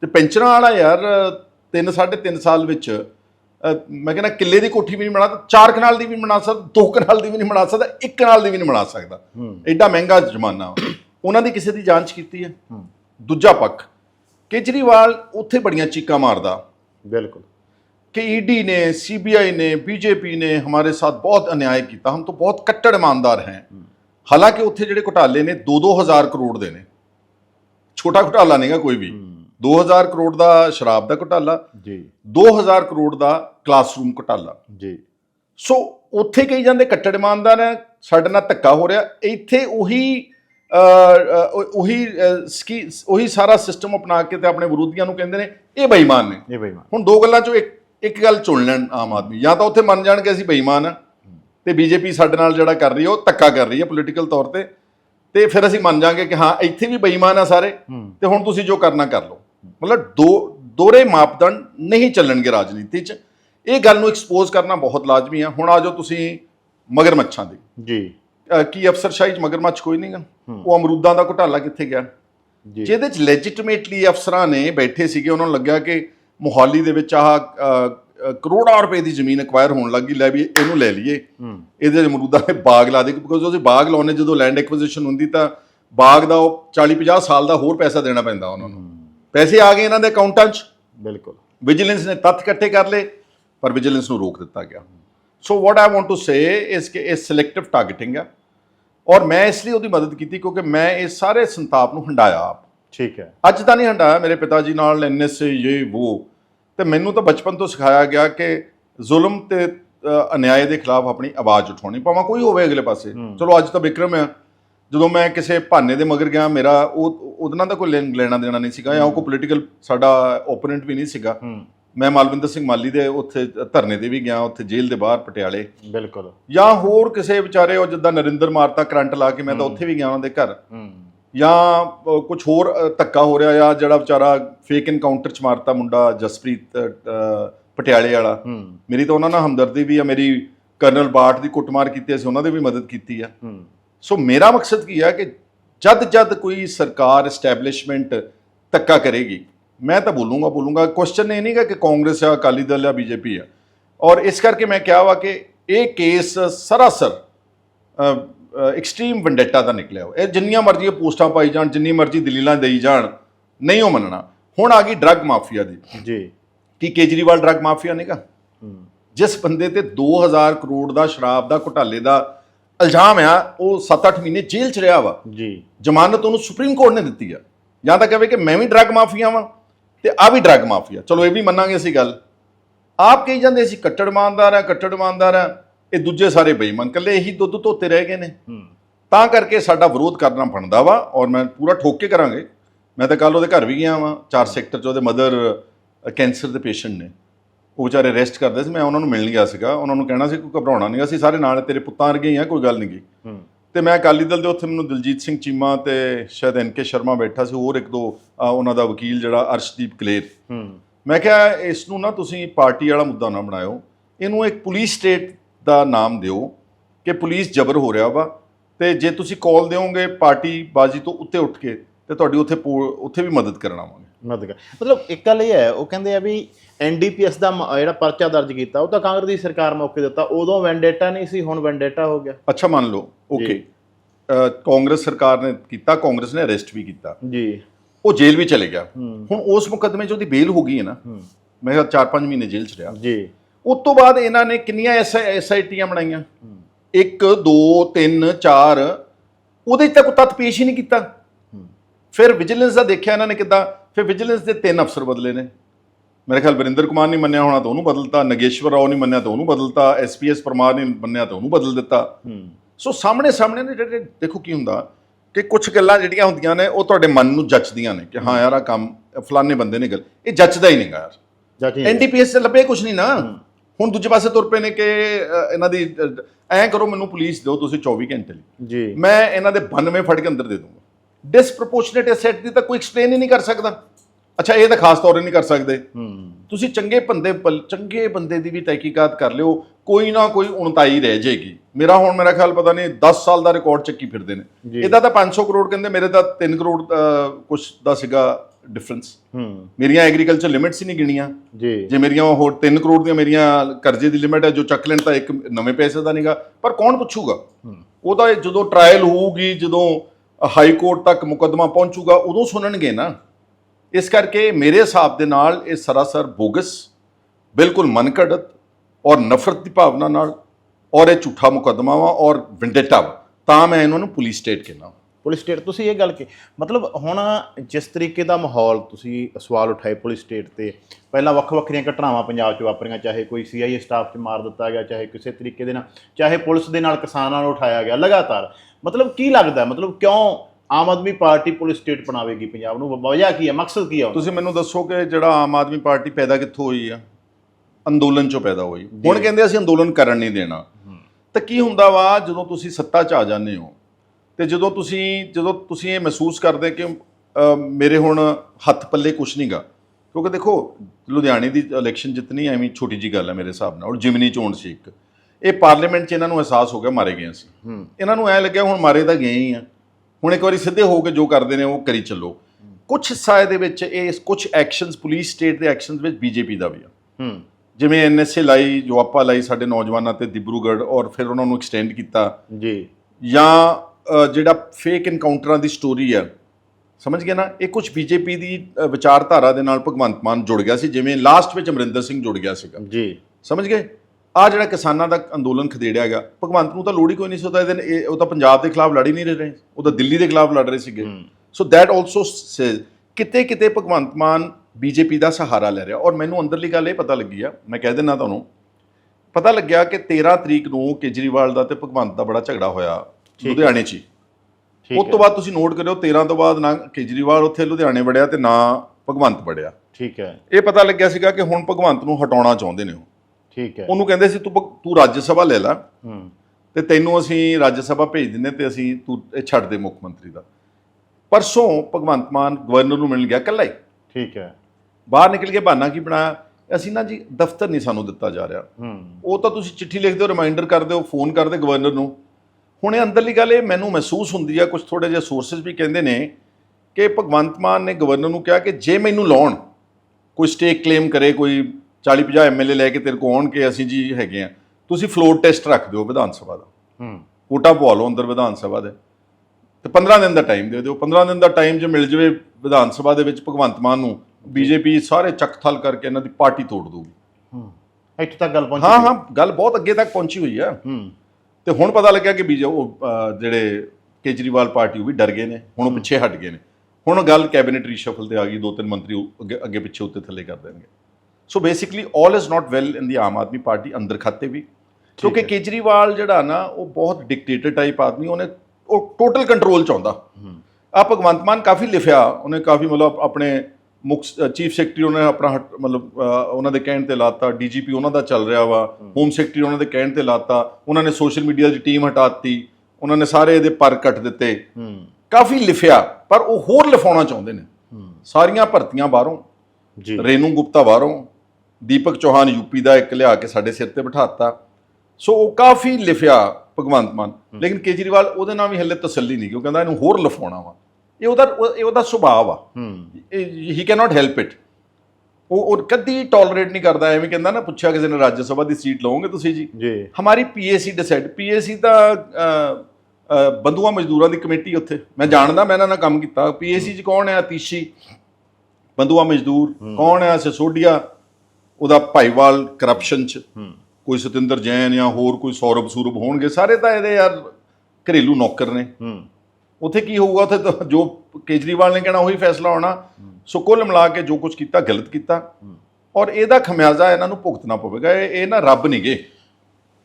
Speaker 1: ਤੇ ਪੈਂਚਰਾਂ ਵਾਲਾ ਯਾਰ 3 3.5 ਸਾਲ ਵਿੱਚ ਮੈਂ ਕਹਿੰਦਾ ਕਿੱਲੇ ਦੀ ਕੋਠੀ ਵੀ ਨਹੀਂ ਬਣਾ ਚਾਰ ਕਨਾਲ ਦੀ ਵੀ ਨਹੀਂ ਬਣਾ ਸਕਦਾ ਦੋ ਕਨਾਲ ਦੀ ਵੀ ਨਹੀਂ ਬਣਾ ਸਕਦਾ ਇੱਕ ਕਨਾਲ ਦੀ ਵੀ ਨਹੀਂ ਬਣਾ ਸਕਦਾ
Speaker 2: ਹੂੰ
Speaker 1: ਐਡਾ ਮਹਿੰਗਾ ਜ਼ਮਾਨਾ ਵਾ। ਉਹਨਾਂ ਦੀ ਕਿਸੇ ਦੀ ਜਾਂਚ ਕੀਤੀ ਹੈ
Speaker 2: ਹੂੰ
Speaker 1: ਦੂਜਾ ਪੱਖ ਕੇਜਰੀਵਾਲ ਉੱਥੇ ਬੜੀਆਂ ਚੀਕਾਂ ਮਾਰਦਾ
Speaker 2: बिल्कुल
Speaker 1: कि ईडी ने सीबीआई ने बीजेपी ने हमारे साथ बहुत अन्याय ਕੀਤਾ हम तो बहुत ਕੱਟੜ ਇਮਾਨਦਾਰ हैं ਹਾਲਾਂਕਿ ਉੱਥੇ ਜਿਹੜੇ ਘੁਟਾਲੇ ਨੇ 2-2000 ਕਰੋੜ ਦੇ ਨੇ ਛੋਟਾ ਘੁਟਾਲਾ ਨਹੀਂਗਾ ਕੋਈ ਵੀ 2000 ਕਰੋੜ ਦਾ ਸ਼ਰਾਬ ਦਾ ਘੁਟਾਲਾ
Speaker 2: जी
Speaker 1: 2000 ਕਰੋੜ ਦਾ ਕਲਾਸਰੂਮ ਘਟਾਲਾ।
Speaker 2: ਜੀ।
Speaker 1: ਸੋ ਉੱਥੇ ਕਹੀ ਜਾਂਦੇ ਕੱਟੜ ਇਮਾਨਦਾਰ ਹੈ ਸਾਡੇ ਨਾਲ ਧੱਕਾ ਹੋ ਰਿਹਾ। ਇੱਥੇ ਉਹੀ ਉਹੀ ਸਕੀ ਉਹੀ ਸਾਰਾ ਸਿਸਟਮ ਅਪਣਾ ਕੇ ਤੇ ਆਪਣੇ ਵਿਰੋਧੀਆਂ ਨੂੰ ਕਹਿੰਦੇ ਨੇ ਇਹ ਬੇਈਮਾਨ ਨੇ।
Speaker 2: ਇਹ ਬੇਈਮਾਨ।
Speaker 1: ਹੁਣ ਦੋ ਗੱਲਾਂ ਚੋਂ ਇੱਕ ਇੱਕ ਗੱਲ ਚੁਣ ਲੈਣ ਆਮ ਆਦਮੀ। ਜਾਂ ਤਾਂ ਉੱਥੇ ਮੰਨ ਜਾਣ ਕਿ ਅਸੀਂ ਬੇਈਮਾਨ ਆ ਤੇ ਬੀਜੇਪੀ ਸਾਡੇ ਨਾਲ ਜਿਹੜਾ ਕਰ ਰਹੀ ਹੈ ਉਹ ਧੱਕਾ ਕਰ ਰਹੀ ਹੈ ਪੋਲੀਟੀਕਲ ਤੌਰ ਤੇ। ਤੇ ਫਿਰ ਅਸੀਂ ਮੰਨ ਜਾਾਂਗੇ ਕਿ ਹਾਂ ਇੱਥੇ ਵੀ ਬੇਈਮਾਨ ਆ ਸਾਰੇ। ਤੇ ਹੁਣ ਤੁਸੀਂ ਜੋ ਕਰਨਾ ਕਰ ਲਓ। ਮਤਲਬ ਦੋ ਦੋਰੇ ਮਾਪਦੰਡ ਨਹੀਂ ਚੱਲਣਗੇ ਰਾਜਨੀਤੀ 'ਚ। ਇਹ ਗੱਲ ਨੂੰ ਐਕਸਪੋਜ਼ ਕਰਨਾ ਬਹੁਤ ਲਾਜ਼ਮੀ ਆ। ਹੁਣ ਆ ਜਾਓ ਤੁਸੀਂ ਮਗਰਮੱਛਾਂ ਦੀ।
Speaker 2: ਜੀ।
Speaker 1: ਕੀ ਅਫਸਰਸ਼ਾਹੀ 'ਚ ਮਗਰਮੱਛ ਕੋਈ ਨਹੀਂਗਾ ਉਹ ਅਮਰੂਦਾਂ ਦਾ ਘੁਟਾਲਾ ਕਿੱਥੇ ਗਿਆ?
Speaker 2: ਜੀ।
Speaker 1: ਜਿਹਦੇ 'ਚ ਲੈਜਿਟਿਮੇਟਲੀ ਅਫਸਰਾਂ ਨੇ ਬੈਠੇ ਸੀਗੇ ਉਹਨਾਂ ਨੂੰ ਲੱਗਿਆ ਕਿ ਮੁਹਾਲੀ ਦੇ ਵਿੱਚ ਆਹ ਕਰੋੜਾਂ ਰੁਪਏ ਦੀ ਜ਼ਮੀਨ ਐਕਵਾਇਰ ਹੋਣ ਲੱਗੀ ਲੈ ਵੀ ਇਹਨੂੰ ਲੈ ਲਈਏ। ਇਹਦੇ ਅਮਰੂਦਾਂ ਦੇ ਬਾਗ ਲਾ ਦੇ ਬਿਕੋਜ਼ ਉਹਦੇ ਬਾਗ ਲਾਉਣੇ ਜਦੋਂ ਲੈਂਡ ਐਕੁਜੀਸ਼ਨ ਹੁੰਦੀ ਤਾਂ ਬਾਗ ਦਾ ਉਹ 40 50 ਸਾਲ ਦਾ ਹੋਰ ਪੈਸਾ ਦੇਣਾ ਪੈਂਦਾ ਉਹਨਾਂ ਨੂੰ। ਪੈਸੇ ਆ ਗਏ ਇਹਨਾਂ ਦੇ ਅਕਾਊਂਟਾਂ 'ਚ।
Speaker 2: ਬਿਲਕੁਲ।
Speaker 1: ਵਿਜੀਲੈਂਸ ਨੇ ਤੱਥ ਇਕੱਠੇ ਕਰ ਲਏ। ਪਰ ਵਿਜੀਲੈਂਸ ਨੂੰ ਰੋਕ ਦਿੱਤਾ ਗਿਆ। So what I want to say is ਕਿ ਇਹ ਸਿਲੈਕਟਿਵ ਟਾਰਗੇਟਿੰਗ ਆ ਔਰ ਮੈਂ ਇਸ ਲਈ ਉਹਦੀ ਮਦਦ ਕੀਤੀ ਕਿਉਂਕਿ ਮੈਂ ਇਹ ਸਾਰੇ ਸੰਤਾਪ ਨੂੰ ਹੰਡਾਇਆ ਆਪ।
Speaker 2: ਠੀਕ ਹੈ।
Speaker 1: ਅੱਜ ਤਾਂ ਨਹੀਂ ਹੰਡਾਇਆ ਮੇਰੇ ਪਿਤਾ ਜੀ ਨਾਲ ਐਨਐਸਏ ਇਹ ਉਹ ਤੇ ਮੈਨੂੰ ਤਾਂ ਬਚਪਨ ਤੋਂ ਸਿਖਾਇਆ ਗਿਆ ਕਿ ਜ਼ੁਲਮ ਤੇ ਅਨਿਆਏ ਦੇ ਖਿਲਾਫ ਆਪਣੀ ਆਵਾਜ਼ ਉਠਾਉਣੀ ਭਾਵੇਂ ਕੋਈ ਹੋਵੇ ਅਗਲੇ ਪਾਸੇ। ਚਲੋ ਅੱਜ ਤਾਂ ਵਿਕਰਮ ਆ ਜਦੋਂ ਮੈਂ ਕਿਸੇ ਭਾਨੇ ਦੇ ਮਗਰ ਗਿਆ ਮੇਰਾ ਉਹ ਉਹਦੇ ਨਾਲ ਤਾਂ ਕੋਈ ਲੈਣ- ਲੈਣਾ ਦੇਣਾ ਨਹੀਂ ਸੀਗਾ ਜਾਂ ਉਹ ਕੋਈ ਪੋਲੀਟੀਕਲ ਸਾਡਾ ਓਪੋਨੈਂਟ ਵੀ ਨਹੀਂ ਸੀਗਾ।
Speaker 2: ਹੂੰ।
Speaker 1: ਮੈਂ ਮਾਲਵਿੰਦਰ ਸਿੰਘ ਮਾਲੀ ਦੇ ਉੱਥੇ ਧਰਨੇ ਤੇ ਵੀ ਗਿਆ ਉੱਥੇ ਜੇਲ੍ਹ ਦੇ ਬਾਹਰ ਪਟਿਆਲੇ।
Speaker 2: ਬਿਲਕੁਲ।
Speaker 1: ਜਾਂ ਹੋਰ ਕਿਸੇ ਵਿਚਾਰੇ ਉਹ ਜਿੱਦਾਂ ਨਰਿੰਦਰ ਮਾਰਤਾ ਕਰੰਟ ਲਾ ਕੇ ਮੈਂ ਤਾਂ ਉੱਥੇ ਵੀ ਗਿਆ ਉਹਨਾਂ ਦੇ ਘਰ। ਜਾਂ ਕੁਝ ਹੋਰ ਧੱਕਾ ਹੋ ਰਿਹਾ ਆ ਜਿਹੜਾ ਵਿਚਾਰਾ ਫੇਕ ਐਨਕਾਊਂਟਰ ਚ ਮਾਰਤਾ ਮੁੰਡਾ ਜਸਪ੍ਰੀਤ ਪਟਿਆਲੇ ਵਾਲਾ। ਮੇਰੀ ਤਾਂ ਉਹਨਾਂ ਨਾਲ ਹਮਦਰਦੀ ਵੀ ਆ ਮੇਰੀ ਕਰਨਲ ਬਾਟ ਦੀ ਕੁੱਟਮਾਰ ਕੀਤੀ ਅਸੀਂ ਉਹਨਾਂ ਦੀ ਵੀ ਮਦਦ ਕੀਤੀ ਆ। ਸੋ ਮੇਰਾ ਮਕਸਦ ਕੀ ਆ ਕਿ ਜਦ ਜਦ ਕੋਈ ਸਰਕਾਰ ਐਸਟੈਬਲਿਸ਼ਮੈਂਟ ਧੱਕਾ ਕਰੇਗੀ ਮੈਂ ਤਾਂ ਬੋਲੂੰਗਾ ਬੋਲੂੰਗਾ। ਕੁਐਸਚਨ ਇਹ ਨਹੀਂਗਾ ਕਿ ਕਾਂਗਰਸ ਆ ਅਕਾਲੀ ਦਲ ਆ ਬੀਜੇਪੀ ਆ। ਔਰ ਇਸ ਕਰਕੇ ਮੈਂ ਕਿਹਾ ਵਾ ਕਿ ਇਹ ਕੇਸ ਸਰਾਸਰ ਐਕਸਟ੍ਰੀਮ ਵੈਂਡੇਟਾ ਦਾ ਨਿਕਲਿਆ ਹੋਇਆ। ਇਹ ਜਿੰਨੀਆਂ ਮਰਜ਼ੀ ਪੋਸਟਾਂ ਪਾਈ ਜਾਣ ਜਿੰਨੀ ਮਰਜ਼ੀ ਦਲੀਲਾਂ ਦੇਈ ਜਾਣ ਨਹੀਂ ਉਹ ਮੰਨਣਾ। ਹੁਣ ਆ ਗਈ ਡਰੱਗ ਮਾਫੀਆ ਦੀ।
Speaker 2: ਜੀ।
Speaker 1: ਕੀ ਕੇਜਰੀਵਾਲ ਡਰੱਗ ਮਾਫੀਆ ਨਹੀਂਗਾ
Speaker 2: ਹੂੰ।
Speaker 1: ਜਿਸ ਬੰਦੇ ਤੇ 2000 ਕਰੋੜ ਦਾ ਸ਼ਰਾਬ ਦਾ ਘੁਟਾਲੇ ਦਾ ਇਲਜ਼ਾਮ ਆ ਉਹ 7-8 ਮਹੀਨੇ ਜੇਲ੍ਹ 'ਚ ਰਿਹਾ ਵਾ।
Speaker 2: ਜੀ।
Speaker 1: ਜ਼ਮਾਨਤ ਉਹਨੂੰ ਸੁਪਰੀਮ ਕੋਰਟ ਨੇ ਦਿੱਤੀ ਆ। ਜਾਂ ਤਾਂ ਕਹੇ ਕਿ ਮੈਂ ਵੀ ਡਰੱਗ ਮਾਫੀਆ ਵਾਂ। ਤੇ ਆ ਵੀ ਡਰੱਗ ਮਾਫੀਆ ਚਲੋ ਇਹ ਵੀ ਮੰਨਾਂਗੇ ਅਸੀਂ ਗੱਲ। ਆਪ ਕਹੀ ਜਾਂਦੇ ਅਸੀਂ ਕੱਟੜ ਇਮਾਨਦਾਰ ਆ ਕੱਟੜ ਇਮਾਨਦਾਰ ਆ ਇਹ ਦੂਜੇ ਸਾਰੇ ਬੇਈਮਾਨ ਕੱਲੇ ਇਹੀ ਦੁੱਧ ਧੋਤੇ ਰਹਿ ਗਏ ਨੇ। ਤਾਂ ਕਰਕੇ ਸਾਡਾ ਵਿਰੋਧ ਕਰਨਾ ਬਣਦਾ ਵਾ ਔਰ ਮੈਂ ਪੂਰਾ ਠੋਕ ਕੇ ਕਰਾਂਗੇ। ਮੈਂ ਤਾਂ ਕੱਲ ਉਹਦੇ ਘਰ ਵੀ ਗਿਆ ਵਾਂ ਚਾਰ ਸੈਕਟਰ 'ਚ ਉਹਦੇ ਮਦਰ ਕੈਂਸਰ ਦੇ ਪੇਸ਼ੈਂਟ ਨੇ। ਉਹ ਵਿਚਾਰੇ ਰੈਸਟ ਕਰਦੇ ਸੀ ਮੈਂ ਉਹਨਾਂ ਨੂੰ ਮਿਲਣ ਗਿਆ ਸੀਗਾ। ਉਹਨਾਂ ਨੂੰ ਕਹਿਣਾ ਸੀ ਕੋਈ ਘਬਰਾਉਣਾ ਨਹੀਂ ਅਸੀਂ ਸਾਰੇ ਨਾਲ ਤੇਰੇ ਪੁੱਤਾਂ ਵਰਗੇ ਹੀ ਆ ਕੋਈ ਗੱਲ ਨਹੀਂ ਗੀ।
Speaker 2: ਹੂੰ।
Speaker 1: ਤੇ ਮੈਂ ਅਕਾਲੀ ਦਲ ਦੇ ਉੱਥੇ ਮੈਨੂੰ ਦਿਲਜੀਤ ਸਿੰਘ ਚੀਮਾ ਤੇ ਸ਼ਾਇਦ ਐਨ ਕੇ ਸ਼ਰਮਾ ਬੈਠਾ ਸੀ ਹੋਰ ਇੱਕ ਦੋ ਉਹਨਾਂ ਦਾ ਵਕੀਲ ਜਿਹੜਾ ਅਰਸ਼ਦੀਪ ਕਲੇਰ। ਮੈਂ ਕਿਹਾ ਇਸ ਨੂੰ ਨਾ ਤੁਸੀਂ ਪਾਰਟੀ ਵਾਲਾ ਮੁੱਦਾ ਨਾ ਬਣਾਇਓ। ਇਹਨੂੰ ਇੱਕ ਪੁਲਿਸ ਸਟੇਟ ਦਾ ਨਾਮ ਦਿਓ ਕਿ ਪੁਲਿਸ ਜ਼ਬਰ ਹੋ ਰਿਹਾ ਵਾ ਤੇ ਜੇ ਤੁਸੀਂ ਕਾਲ ਦਿਓਗੇ ਪਾਰਟੀ ਬਾਜੀ ਤੋਂ ਉੱਤੇ ਉੱਠ ਕੇ ਤੇ ਤੁਹਾਡੀ ਉੱਥੇ ਉੱਥੇ ਵੀ ਮਦਦ ਕਰਨ ਆਵਾਂਗੇ।
Speaker 2: ਮਦਦ ਕਰ। ਮਤਲਬ ਇੱਕ ਗੱਲ ਇਹ ਹੈ ਉਹ ਕਹਿੰਦੇ ਆ ਵੀ ਐਨਡੀਪੀਐਸ ਦਾ ਜਿਹੜਾ ਪਰਚਾ ਦਰਜ ਕੀਤਾ ਉਹ ਤਾਂ ਕਾਂਗਰਸ ਦੀ ਸਰਕਾਰ ਮੌਕੇ ਦਿੱਤਾ ਉਦੋਂ ਵੈਂਡੇਟਾ ਨਹੀਂ ਸੀ ਹੁਣ ਵੈਂਡੇਟਾ ਹੋ ਗਿਆ।
Speaker 1: ਅੱਛਾ ਮੰਨ ਲਓ। ਓਕੇ ਕਾਂਗਰਸ ਸਰਕਾਰ ਨੇ ਕੀਤਾ ਕਾਂਗਰਸ ਨੇ ਅਰੈਸਟ ਵੀ ਕੀਤਾ।
Speaker 2: ਜੀ।
Speaker 1: ਉਹ ਜੇਲ੍ਹ ਵੀ ਚਲੇ ਗਿਆ। ਹੁਣ ਉਸ ਮੁਕੱਦਮੇ 'ਚ ਉਹਦੀ ਬੇਲ ਹੋ ਗਈ ਹੈ ਨਾ। ਮੈਂ ਕਿਹਾ 4-5 ਮਹੀਨੇ ਜੇਲ੍ਹ 'ਚ ਰਿਹਾ।
Speaker 2: ਜੀ।
Speaker 1: ਉਸ ਤੋਂ ਬਾਅਦ ਇਹਨਾਂ ਨੇ ਕਿੰਨੀਆਂ ਐਸਆਈਟੀਆਂ ਬਣਾਈਆਂ?
Speaker 2: ਹੂੰ।
Speaker 1: 1 2 3 4 ਉਹਦੇ 'ਚ ਤਾਂ ਕੋਈ ਤੱਥ ਪੇਸ਼ ਹੀ ਨਹੀਂ ਕੀਤਾ। ਫਿਰ ਵਿਜੀਲੈਂਸ ਦਾ ਦੇਖਿਆ ਇਹਨਾਂ ਨੇ ਕਿੱਦਾਂ? ਫਿਰ ਵਿਜੀਲੈਂਸ ਦੇ ਤਿੰਨ ਅਫਸਰ ਬਦਲੇ ਨੇ। ਮੇਰੇ ਖਿਆਲ ਵਰਿੰਦਰ ਕੁਮਾਰ ਨਹੀਂ ਮੰਨਿਆ ਹੋਣਾ ਤਾਂ ਉਹਨੂੰ ਬਦਲਤਾ ਨਗੇਸ਼ਵਰ ਰਾਓ ਨਹੀਂ ਮੰਨਿਆ ਤਾਂ ਉਹਨੂੰ ਬਦਲਤਾ ਐਸਪੀਐਸ ਪਰਮਾਰ ਨਹੀਂ ਮੰਨਿਆ ਤਾਂ ਉਹਨੂੰ ਬਦਲ ਦਿੱਤਾ। ਸੋ ਸਾਹਮਣੇ ਸਾਹਮਣੇ ਨੇ ਜਿਹੜੇ ਦੇਖੋ ਕੀ ਹੁੰਦਾ ਕਿ ਕੁਝ ਗੱਲਾਂ ਜਿਹੜੀਆਂ ਹੁੰਦੀਆਂ ਨੇ ਉਹ ਤੁਹਾਡੇ ਮਨ ਨੂੰ ਜੱਚਦੀਆਂ ਨੇ ਕਿ ਹਾਂ ਯਾਰ ਆ ਕੰਮ ਫਲਾਣੇ ਬੰਦੇ ਨੇ ਗੱਲ ਇਹ ਜੱਚਦਾ ਹੀ ਨਹੀਂਗਾ ਯਾਰ। ਐਨਡੀਪੀਐਸ ਤੇ ਲੱਭੇ ਕੁਝ ਨਹੀਂ ਨਾ। ਹੁਣ ਦੂਜੇ ਪਾਸੇ ਤੁਰ ਪਏ ਨੇ ਕਿ ਇਹਨਾਂ ਦੀ ਐਂ ਕਰੋ ਮੈਨੂੰ ਪੁਲਿਸ ਦਿਓ ਤੁਸੀਂ 24 ਘੰਟੇ ਲਈ।
Speaker 2: ਜੀ।
Speaker 1: ਮੈਂ ਇਹਨਾਂ ਦੇ 92 ਫੜ ਕੇ ਅੰਦਰ ਦੇ ਦੂੰਗਾ ਡਿਸਪ੍ਰੋਪੋਰਸ਼ਨੇਟ ਐਸੈਟ ਦੀ ਤਾਂ ਕੋਈ ਐਕਸਪਲੇਨ ਹੀ ਨਹੀਂ ਕਰ ਸਕਦਾ। ਅੱਛਾ ਇਹ ਤਾਂ ਖਾਸ ਤੌਰ 'ਤੇ ਨਹੀਂ ਕਰ ਸਕਦੇ। ਤੁਸੀਂ ਚੰਗੇ ਬੰਦੇ ਚੰਗੇ ਬੰਦੇ ਦੀ ਵੀ ਤਹਿਕੀਕਾਤ ਕਰ ਲਿਓ ਕੋਈ ਨਾ ਕੋਈ ਉਣਤਾਈ ਰਹਿ ਜਾਏਗੀ। ਮੇਰਾ ਹੁਣ ਮੇਰਾ ਖਿਆਲ ਪਤਾ ਨਹੀਂ 10 ਸਾਲ ਦਾ ਰਿਕਾਰਡ ਚੱਕੀ ਫਿਰਦੇ ਨੇ। ਇਹਦਾ ਤਾਂ 500 ਕਰੋੜ ਕਹਿੰਦੇ ਮੇਰੇ ਤਾਂ 3 ਕਰੋੜ ਕੁਛ ਦਾ ਸੀਗਾ ਡਿਫਰੈਂਸ ਮੇਰੀਆਂ ਐਗਰੀਕਲਚਰ ਲਿਮਿਟਸ ਹੀ ਨਹੀਂ ਗਿਣੀਆਂ।
Speaker 2: ਜੀ।
Speaker 1: ਜੇ ਮੇਰੀਆਂ ਹੋਰ 3 ਕਰੋੜ ਦੀਆਂ ਮੇਰੀਆਂ ਕਰਜ਼ੇ ਦੀ ਲਿਮਿਟ ਹੈ ਜੋ ਚੱਕ ਲੈਣ ਤਾਂ ਇੱਕ ਨਵੇਂ ਪੈਸੇ ਦਾ ਨਹੀਂਗਾ ਪਰ ਕੌਣ ਪੁੱਛੂਗਾ? ਉਹਦਾ ਜਦੋਂ ਟ੍ਰਾਇਲ ਹੋਊਗੀ ਜਦੋਂ ਹਾਈ ਕੋਰਟ ਤੱਕ ਮੁਕੱਦਮਾ ਪਹੁੰਚੂਗਾ ਉਦੋਂ ਸੁਣਨਗੇ ਨਾ। ਇਸ ਕਰਕੇ ਮੇਰੇ ਹਿਸਾਬ ਦੇ ਨਾਲ ਇਹ ਸਰਾਸਰ ਬੋਗਸ, ਬਿਲਕੁਲ ਮਨਕੜਤ ਔਰ ਨਫ਼ਰਤ ਦੀ ਭਾਵਨਾ ਨਾਲ ਔਰ ਇਹ ਝੂਠਾ ਮੁਕੱਦਮਾ ਵਾ ਔਰ ਵਿੰਡੇਟਾ ਵਾ। ਤਾਂ ਮੈਂ ਇਹਨਾਂ ਨੂੰ ਪੁਲਿਸ ਸਟੇਟ ਕਹਿੰਦਾ
Speaker 2: ਪੁਲਿਸ ਸਟੇਟ, ਤੁਸੀਂ ਇਹ ਗੱਲ ਕੀ, ਮਤਲਬ ਹੁਣ ਜਿਸ ਤਰੀਕੇ ਦਾ ਮਾਹੌਲ ਤੁਸੀਂ ਸਵਾਲ ਉਠਾਏ ਪੁਲਿਸ ਸਟੇਟ ਤੇ, ਪਹਿਲਾਂ ਵੱਖ ਵੱਖਰੀਆਂ ਘਟਨਾਵਾਂ ਪੰਜਾਬ 'ਚ ਵਾਪਰੀਆਂ, ਚਾਹੇ ਕੋਈ ਸੀਆਈਏ ਸਟਾਫ 'ਚ ਮਾਰ ਦਿੱਤਾ ਗਿਆ, ਚਾਹੇ ਕਿਸੇ ਤਰੀਕੇ ਦੇ ਨਾਲ, ਚਾਹੇ ਪੁਲਿਸ ਦੇ ਨਾਲ ਕਿਸਾਨਾਂ ਨੂੰ ਉਠਾਇਆ ਗਿਆ, ਲਗਾਤਾਰ, ਮਤਲਬ ਕੀ ਲੱਗਦਾ, ਮਤਲਬ ਕਿਉਂ Aam Aadmi Party police state ਬਣਾਵੇਗੀ Punjab ਨੂੰ। ਵਜ੍ਹਾ ਕੀ ਹੈ? ਮਕਸਦ ਕੀ ਹੈ?
Speaker 1: ਤੁਸੀਂ ਮੈਨੂੰ ਦੱਸੋ ਕਿ ਜਿਹੜਾ ਆਮ ਆਦਮੀ ਪਾਰਟੀ ਪੈਦਾ ਕਿੱਥੋਂ ਹੋਈ ਆ? ਅੰਦੋਲਨ ਚੋਂ ਪੈਦਾ ਹੋਈ। ਹੁਣ ਕਹਿੰਦੇ ਅਸੀਂ ਅੰਦੋਲਨ ਕਰਨ ਨਹੀਂ ਦੇਣਾ। ਤਾਂ ਕੀ ਹੁੰਦਾ ਵਾ ਜਦੋਂ ਤੁਸੀਂ ਸੱਤਾ 'ਚ ਆ ਜਾਂਦੇ ਹੋ? ਤੇ ਜਦੋਂ ਤੁਸੀਂ ਜਦੋਂ ਤੁਸੀਂ ਇਹ ਮਹਿਸੂਸ ਕਰਦੇ ਕਿ ਮੇਰੇ ਹੁਣ ਹੱਥ ਪੱਲੇ ਕੁਛ ਨਹੀਂਗਾ ਕਿਉਂਕਿ ਦੇਖੋ ਲੁਧਿਆਣੇ ਦੀ ਇਲੈਕਸ਼ਨ ਜਿੱਤਣੀ ਐਵੇਂ ਛੋਟੀ ਜੀ ਗੱਲ ਹੈ ਮੇਰੇ ਹਿਸਾਬ ਨਾਲ। ਔਰ ਜਿਮਨੀ ਚੋਣ ਸੀ ਇੱਕ। ਇਹ ਪਾਰਲੀਮੈਂਟ 'ਚ ਇਹਨਾਂ ਨੂੰ ਅਹਿਸਾਸ ਹੋ ਗਿਆ ਮਾਰੇ ਗਏ ਸੀ ਇਹਨਾਂ ਨੂੰ ਐ ਲੱਗਿਆ ਹੁਣ ਮਾਰੇ ਤਾਂ ਗਏ ਹੀ ਆ। ਹੁਣ ਇੱਕ ਵਾਰੀ ਸਿੱਧੇ ਹੋ ਕੇ ਜੋ ਕਰਦੇ ਨੇ ਉਹ ਕਰੀ ਚੱਲੋ। ਕੁਝ ਹਿੱਸਾ ਇਹਦੇ ਵਿੱਚ ਇਹ ਕੁਝ ਐਕਸ਼ਨਸ ਪੁਲਿਸ ਸਟੇਟ ਦੇ ਐਕਸ਼ਨਸ ਵਿੱਚ ਬੀਜੇਪੀ ਦਾ ਵੀ ਆ।
Speaker 2: ਹੂੰ।
Speaker 1: ਜਿਵੇਂ ਐਨਐਸਏ ਲਾਈ ਜੋ ਆਪਾਂ ਲਾਈ ਸਾਡੇ ਨੌਜਵਾਨਾਂ ਤੇ ਦਿਬਰੂਗੜ੍ਹ ਔਰ ਫਿਰ ਉਹਨਾਂ ਨੂੰ ਐਕਸਟੈਂਡ ਕੀਤਾ।
Speaker 2: ਜੀ।
Speaker 1: ਜਾਂ ਜਿਹੜਾ ਫੇਕ ਐਨਕਾਊਂਟਰਾਂ ਦੀ ਸਟੋਰੀ ਆ। ਸਮਝ ਗਏ ਨਾ? ਇਹ ਕੁਝ ਬੀਜੇਪੀ ਦੀ ਵਿਚਾਰਧਾਰਾ ਦੇ ਨਾਲ ਭਗਵੰਤ ਮਾਨ ਜੁੜ ਗਿਆ ਸੀ ਜਿਵੇਂ ਲਾਸਟ ਵਿੱਚ ਅਮਰਿੰਦਰ ਸਿੰਘ ਜੁੜ ਗਿਆ ਸੀਗਾ।
Speaker 2: ਜੀ।
Speaker 1: ਸਮਝ ਗਏ? ਆ ਜਿਹੜਾ ਕਿਸਾਨਾਂ ਦਾ ਅੰਦੋਲਨ ਖਦੇੜਿਆ ਗਿਆ ਭਗਵੰਤ ਨੂੰ ਤਾਂ ਲੋੜ ਹੀ ਕੋਈ ਨਹੀਂ ਸੀ ਉਹਦਾ ਇਹਦੇ ਇਹ- ਉਹ ਤਾਂ ਪੰਜਾਬ ਦੇ ਖਿਲਾਫ ਲੜ ਹੀ ਨਹੀਂ ਰਹੇ ਉਹ ਤਾਂ ਦਿੱਲੀ ਦੇ ਖਿਲਾਫ ਲੜ ਰਹੇ ਸੀਗੇ। ਸੋ ਦੈਟ ਆਲਸੋ ਕਿਤੇ ਕਿਤੇ ਭਗਵੰਤ ਮਾਨ ਬੀਜੇਪੀ ਦਾ ਸਹਾਰਾ ਲੈ ਰਿਹਾ। ਔਰ ਮੈਨੂੰ ਅੰਦਰਲੀ ਗੱਲ ਇਹ ਪਤਾ ਲੱਗੀ ਆ ਮੈਂ ਕਹਿ ਦਿੰਦਾ ਤੁਹਾਨੂੰ ਪਤਾ ਲੱਗਿਆ ਕਿ 13 ਤਰੀਕ ਨੂੰ ਕੇਜਰੀਵਾਲ ਦਾ ਤੇ ਭਗਵੰਤ ਦਾ ਬੜਾ ਝਗੜਾ ਹੋਇਆ ਲੁਧਿਆਣੇ 'ਚ ਉਸ ਤੋਂ ਬਾਅਦ ਤੁਸੀਂ ਨੋਟ ਕਰਿਓ 13 ਤੋਂ ਬਾਅਦ ਨਾ ਕੇਜਰੀਵਾਲ ਉੱਥੇ ਲੁਧਿਆਣੇ ਵੜਿਆ ਤੇ ਨਾ ਭਗਵੰਤ ਵੜਿਆ।
Speaker 2: ਠੀਕ ਹੈ।
Speaker 1: ਇਹ ਪਤਾ ਲੱਗਿਆ ਸੀਗਾ ਕਿ ਹੁਣ ਭਗਵੰਤ ਨੂੰ ਹਟਾਉਣਾ ਚਾਹੁੰਦੇ ਨੇ ਉਹ।
Speaker 2: ਠੀਕ ਹੈ।
Speaker 1: ਉਹਨੂੰ ਕਹਿੰਦੇ ਸੀ ਤੂੰ ਭਗ- ਤੂੰ ਰਾਜ ਸਭਾ ਲੈ ਲੈ।
Speaker 2: ਹੂੰ।
Speaker 1: ਤੇ ਤੈਨੂੰ ਅਸੀਂ ਰਾਜ ਸਭਾ ਭੇਜ ਦਿੰਦੇ ਤੇ ਅਸੀਂ ਤੂੰ ਇਹ ਛੱਡ ਦੇ ਮੁੱਖ ਮੰਤਰੀ ਦਾ। ਪਰਸੋਂ ਭਗਵੰਤ ਮਾਨ ਗਵਰਨਰ ਨੂੰ ਮਿਲਣ ਗਿਆ ਇਕੱਲਾ ਹੀ।
Speaker 2: ਠੀਕ ਹੈ।
Speaker 1: ਬਾਹਰ ਨਿਕਲ ਕੇ ਬਹਾਨਾ ਕੀ ਬਣਾਇਆ? ਅਸੀਂ ਨਾ ਜੀ ਦਫ਼ਤਰ ਨਹੀਂ ਸਾਨੂੰ ਦਿੱਤਾ ਜਾ ਰਿਹਾ।
Speaker 2: ਹੂੰ।
Speaker 1: ਉਹ ਤਾਂ ਤੁਸੀਂ ਚਿੱਠੀ ਲਿਖਦੇ ਹੋ ਰਿਮਾਈਂਡਰ ਕਰਦੇ ਹੋ ਫੋਨ ਕਰਦੇ ਗਵਰਨਰ ਨੂੰ। ਹੁਣ ਇਹ ਅੰਦਰਲੀ ਗੱਲ ਇਹ ਮੈਨੂੰ ਮਹਿਸੂਸ ਹੁੰਦੀ ਆ ਕੁਝ ਥੋੜੇ ਜਿਹੇ ਸੋਰਸਸ ਵੀ ਕਹਿੰਦੇ ਨੇ ਕਿ ਭਗਵੰਤ ਮਾਨ ਨੇ ਗਵਰਨਰ ਨੂੰ ਕਿਹਾ ਕਿ ਜੇ ਮੈਨੂੰ ਲਾਉਣ ਕੋਈ ਸਟੇਕ ਕਲੇਮ ਕਰੇ ਕੋਈ 40 50 ਐਮਐਲਏ ਲੈ ਕੇ ਤੇਰੇ ਕੋ ਆਉਣ ਕਿ ਅਸੀਂ ਜੀ ਹੈਗੇ ਆ। ਤੁਸੀਂ ਫਲੋਰ ਟੈਸਟ ਰੱਖ ਦਿਓ ਵਿਧਾਨ ਸਭਾ ਦਾ।
Speaker 2: ਹੂੰ।
Speaker 1: ਕੋਟਾ ਪਵਾ ਲਓ ਅੰਦਰ ਵਿਧਾਨ ਸਭਾ ਦੇ। ਤੇ 15 ਦਿਨ ਦਾ ਟਾਈਮ ਦੇ ਦਿਓ। 15 ਦਿਨ ਦਾ ਟਾਈਮ ਜੇ ਮਿਲ ਜਵੇ ਵਿਧਾਨ ਸਭਾ ਦੇ ਵਿੱਚ ਭਗਵੰਤ ਮਾਨ ਨੂੰ ਬੀਜੇਪੀ ਸਾਰੇ ਚੱਕ-ਥਲ ਕਰਕੇ ਇਹਨਾਂ ਦੀ ਪਾਰਟੀ ਤੋੜ ਦੂਗੀ
Speaker 2: ਹੂੰ। ਇੱਥੇ ਤੱਕ ਗੱਲ ਪਹੁੰਚੀ
Speaker 1: ਹਾਂ ਹਾਂ ਗੱਲ ਬਹੁਤ ਅੱਗੇ ਤੱਕ ਪਹੁੰਚੀ ਹੋਈ ਆ।
Speaker 2: ਹੂੰ।
Speaker 1: ਤੇ ਹੁਣ ਪਤਾ ਲੱਗਿਆ ਕਿ ਬੀਜੇ ਉਹ ਜਿਹੜੇ ਕੇਜਰੀਵਾਲ ਪਾਰਟੀ ਉਹ ਵੀ ਡਰ ਗਏ ਨੇ। ਹੁਣ ਉਹ ਪਿੱਛੇ ਹਟ ਗਏ ਨੇ। ਹੁਣ ਗੱਲ ਕੈਬਨਿਟ ਰੀਸ਼ਫਲ ਤੇ ਆ ਗਈ। ਦੋ ਤਿੰਨ ਮੰਤਰੀ ਅੱਗੇ ਪਿੱਛੇ ਉੱਤੇ ਥੱਲੇ ਕਰ ਦੇਣਗੇ। So basically all is not well in the Aam Aadmi Party ਅੰਦਰ ਖਾਤੇ ਵੀ ਕਿਉਂਕਿ ਕੇਜਰੀਵਾਲ ਜਿਹੜਾ ਨਾ ਉਹ ਬਹੁਤ ਡਿਕਟੇਟਰ ਟਾਈਪ ਆਦਮੀ ਉਹਨੇ ਉਹ ਟੋਟਲ ਕੰਟਰੋਲ ਚਾਹੁੰਦਾ ਆ ਭਗਵੰਤ ਮਾਨ ਕਾਫੀ ਲਿਖਿਆ ਉਹਨੇ ਕਾਫੀ ਮਤਲਬ ਆਪਣੇ ਮੁੱਖ ਚੀਫ ਸੈਕਟਰੀ ਉਹਨੇ ਆਪਣਾ ਮਤਲਬ ਉਹਨਾਂ ਦੇ ਕਹਿਣ ਤੇ ਲਾਤਾ ਡੀਜੀਪੀ ਉਹਨਾਂ ਦਾ ਚੱਲ ਰਿਹਾ ਵਾ ਹੋਮ ਸੈਕਟਰੀ ਉਹਨਾਂ ਦੇ ਕਹਿਣ ਤੇ ਲਾਤਾ ਉਹਨਾਂ ਨੇ ਸੋਸ਼ਲ ਮੀਡੀਆ ਦੀ ਟੀਮ ਹਟਾਤੀ ਉਹਨਾਂ ਨੇ ਸਾਰੇ ਇਹਦੇ ਪਰ ਕੱਟ ਦਿੱਤੇ ਕਾਫੀ ਲਿਖਿਆ ਪਰ ਉਹ ਹੋਰ ਲਿਖਾਉਣਾ ਚਾਹੁੰਦੇ ਨੇ ਸਾਰੀਆਂ ਭਰਤੀਆਂ ਬਾਹਰੋਂ
Speaker 2: ਜੀ
Speaker 1: ਰੇਨੂ ਗੁਪਤਾ ਬਾਹਰੋਂ ਦੀਪਕ ਚੌਹਾਨ ਯੂਪੀ ਦਾ ਇੱਕ ਲਿਆ ਕੇ ਸਾਡੇ ਸਿਰ ਤੇ ਬਿਠਾਤਾ। ਸੋ ਉਹ ਕਾਫੀ ਲਿਖਿਆ ਭਗਵੰਤ ਮਾਨ। ਲੇਕਿਨ ਕੇਜਰੀਵਾਲ ਉਹਦੇ ਨਾਲ ਵੀ ਹੱਲੇ ਤਸੱਲੀ ਨਹੀਂ ਕਿਉਂ ਕਹਿੰਦਾ ਇਹਨੂੰ ਹੋਰ ਲਿਖਾਉਣਾ ਵਾ। ਇਹ ਉਹਦਾ ਉਹ- ਇਹ ਉਹਦਾ ਸੁਭਾਅ ਆ
Speaker 2: ਹੂੰ।
Speaker 1: ਕੈਨ ਨਾਟ ਹੈਲਪ ਇਟ ਉਹ ਉਹ ਕਦੀ ਟੋਲਰੇਟ ਨਹੀਂ ਕਰਦਾ ਐਵੇਂ ਕਹਿੰਦਾ ਨਾ ਪੁੱਛਿਆ ਕਿਸੇ ਨੇ ਰਾਜ ਸਭਾ ਦੀ ਸੀਟ ਲਓਗੇ ਤੁਸੀਂ ਜੀ?
Speaker 2: ਜੀ।
Speaker 1: ਹਮਾਰੀ ਪੀਏਸੀ ਡਿਸਾਈਡ ਪੀਏਸੀ ਤਾਂ ਬੰਧੂਆ ਮਜ਼ਦੂਰਾਂ ਦੀ ਕਮੇਟੀ ਉੱਥੇ। ਮੈਂ ਜਾਣਦਾ ਮੈਂ ਇਹਨਾਂ ਨਾਲ ਕੰਮ ਕੀਤਾ। ਪੀਏਸੀ ਚ ਕੌਣ ਹੈ ਆਤੀਸ਼ੀ ਬੰਧੂਆ ਮਜ਼ਦੂਰ। ਕੌਣ ਹੈ ਸਿਸੋਡੀਆ। ਉਹਦਾ ਭਾਈਵਾਲ ਕਰਪਸ਼ਨ ਚ। ਕੋਈ ਸਤਿੰਦਰ ਜੈਨ ਜਾਂ ਹੋਰ ਕੋਈ ਸੌਰਵ ਸੂਰਭ ਹੋਣਗੇ ਸਾਰੇ ਤਾਂ ਇਹਦੇ ਯਾਰ ਘਰੇਲੂ ਨੌਕਰ ਨੇ। ਉੱਥੇ ਕੀ ਹੋਊਗਾ? ਉੱਥੇ ਜੋ ਕੇਜਰੀਵਾਲ ਨੇ ਕਹਿਣਾ ਉਹੀ ਫੈਸਲਾ ਹੋਣਾ। ਸੋ ਕੁੱਲ ਮਿਲਾ ਕੇ ਜੋ ਕੁਝ ਕੀਤਾ ਗਲਤ ਕੀਤਾ। ਔਰ ਇਹਦਾ ਖਮਿਆਜ਼ਾ ਇਹਨਾਂ ਨੂੰ ਭੁਗਤਣਾ ਪਵੇਗਾ। ਇਹ ਇਹ ਨਾ ਰੱਬ ਨਹੀਂਗੇ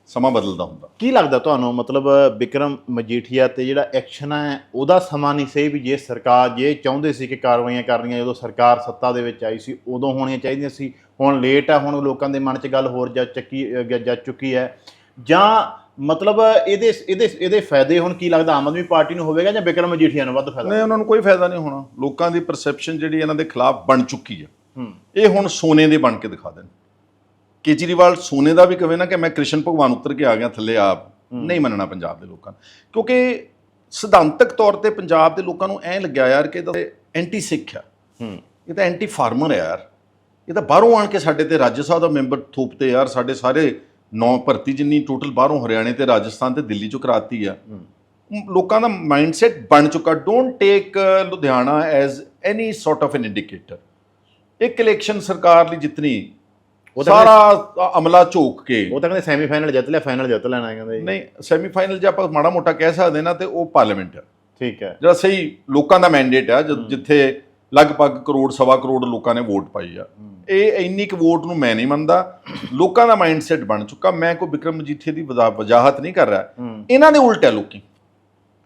Speaker 1: ਸਮਾਂ ਬਦਲਦਾ ਹੁੰਦਾ।
Speaker 2: ਕੀ ਲੱਗਦਾ ਤੁਹਾਨੂੰ? ਮਤਲਬ ਵਿਕਰਮ ਮਜੀਠੀਆ ਤੇ ਜਿਹੜਾ ਐਕਸ਼ਨ ਹੈ ਉਹਦਾ ਸਮਾਂ ਨਹੀਂ ਸਹੀ ਵੀ ਜੇ ਸਰਕਾਰ ਜੇ ਚਾਹੁੰਦੇ ਸੀ ਕਿ ਕਾਰਵਾਈਆਂ ਕਰਨੀਆਂ ਜਦੋਂ ਸਰਕਾਰ ਸੱਤਾ ਦੇ ਵਿੱਚ ਆਈ ਸੀ ਉਦੋਂ ਹੋਣੀਆਂ ਚਾਹੀਦੀਆਂ ਸੀ। ਹੁਣ ਲੇਟ ਆ ਹੁਣ ਲੋਕਾਂ ਦੇ ਮਨ 'ਚ ਗੱਲ ਹੋਰ ਜਾ ਚੱਕੀ ਜਾ ਚੁੱਕੀ ਹੈ। ਜਾਂ ਮਤਲਬ ਇਹਦੇ ਇਹਦੇ ਇਹਦੇ ਫਾਇਦੇ ਹੁਣ ਕੀ ਲੱਗਦਾ? ਆਮ ਆਦਮੀ ਪਾਰਟੀ ਨੂੰ ਹੋਵੇਗਾ ਜਾਂ ਵਿਕਰਮ ਮਜੀਠੀਆ ਨੂੰ ਵੱਧ ਫਾਇਦਾ?
Speaker 1: ਨਹੀਂ ਉਹਨਾਂ ਨੂੰ ਕੋਈ ਫਾਇਦਾ ਨਹੀਂ ਹੋਣਾ। ਲੋਕਾਂ ਦੀ ਪਰਸੈਪਸ਼ਨ ਜਿਹੜੀ ਇਹਨਾਂ ਦੇ ਖਿਲਾਫ ਬਣ ਚੁੱਕੀ ਹੂੰ। ਇਹ ਹੁਣ ਸੋਨੇ ਦੇ ਬਣ ਕੇ ਦਿਖਾ ਦੇਣ। ਕੇਜਰੀਵਾਲ ਸੋਨੇ ਦਾ ਵੀ ਕਵੇ ਨਾ ਕਿ ਮੈਂ ਕ੍ਰਿਸ਼ਨ ਭਗਵਾਨ ਉੱਤਰ ਕੇ ਆ ਗਿਆ ਥੱਲੇ ਆਪ ਨਹੀਂ ਮੰਨਣਾ ਪੰਜਾਬ ਦੇ ਲੋਕਾਂ ਕਿਉਂਕਿ ਸਿਧਾਂਤਕ ਤੌਰ ਤੇ ਪੰਜਾਬ ਦੇ ਲੋਕਾਂ ਨੂੰ ਐਂ ਲੱਗਿਆ ਯਾਰ ਕਿ ਇਹ ਤਾਂ ਐਂਟੀ ਸਿੱਖ ਆ।
Speaker 2: ਹੂੰ।
Speaker 1: ਇਹ ਤਾਂ ਐਂਟੀ ਫਾਰਮਰ ਹੈ ਯਾਰ। ਇਹ ਤਾਂ ਬਾਹਰੋਂ ਆਣ ਕੇ ਸਾਡੇ ਤੇ ਰਾਜ ਸਭਾ ਦਾ ਮੈਂਬਰ ਥੋਪਤੇ ਯਾਰ ਸਾਡੇ ਸਾਰੇ ਨੌ ਭਰਤੀ ਜਿੰਨੀ ਟੋਟਲ ਬਾਹਰੋਂ ਹਰਿਆਣੇ ਤੇ ਰਾਜਸਥਾਨ ਤੇ ਦਿੱਲੀ ਚੋਂ ਕਰਾਤੀ ਆ। ਲੋਕਾਂ ਦਾ ਮਾਈਂਡਸੈਟ ਬਣ ਚੁੱਕਾ। Don't take Ludhiana as any sort of an indicator ਇੱਕ ਇਲੈਕਸ਼ਨ ਸਰਕਾਰ ਲਈ ਜਿਤਨੀ
Speaker 2: ਉਹ ਤਾਂ
Speaker 1: ਸਾਰਾ ਅਮਲਾ ਝੋਕ ਕੇ।
Speaker 2: ਉਹ ਤਾਂ ਕਹਿੰਦੇ ਸੈਮੀਫਾਈਨਲ ਜਿੱਤ ਲਿਆ ਫਾਈਨਲ ਜਿੱਤ ਲੈਣਾ ਕਹਿੰਦੇ।
Speaker 1: ਨਹੀਂ ਸੈਮੀਫਾਈਨਲ ਜੇ ਆਪਾਂ ਮਾੜਾ ਮੋਟਾ ਕਹਿ ਸਕਦੇ ਨਾ ਤੇ ਉਹ ਪਾਰਲੀਮੈਂਟ ਹੈ
Speaker 2: ਠੀਕ ਹੈ।
Speaker 1: ਜਿਹੜਾ ਸਹੀ ਲੋਕਾਂ ਦਾ ਮੈਂਡੇਟ ਹੈ। ਜਿੱਥੇ ਲਗਭਗ ਕਰੋੜ ਸਵਾ ਕਰੋੜ ਲੋਕਾਂ ਨੇ ਵੋਟ ਪਾਈ ਆ। ਇਹ ਇੰਨੀ ਕੁ ਵੋਟ ਨੂੰ ਮੈਂ ਨਹੀਂ ਮੰਨਦਾ। ਲੋਕਾਂ ਦਾ ਮਾਈਂਡਸੈਟ ਬਣ ਚੁੱਕਾ। ਮੈਂ ਕੋਈ ਵਿਕਰਮ ਮਜੀਠੀਆ ਦੀ ਵਜ਼ਾ- ਵਜਾਹਤ ਨਹੀਂ ਕਰ ਰਿਹਾ। ਇਹਨਾਂ ਦੇ ਉਲਟ ਹੈ ਲੋਕੀ।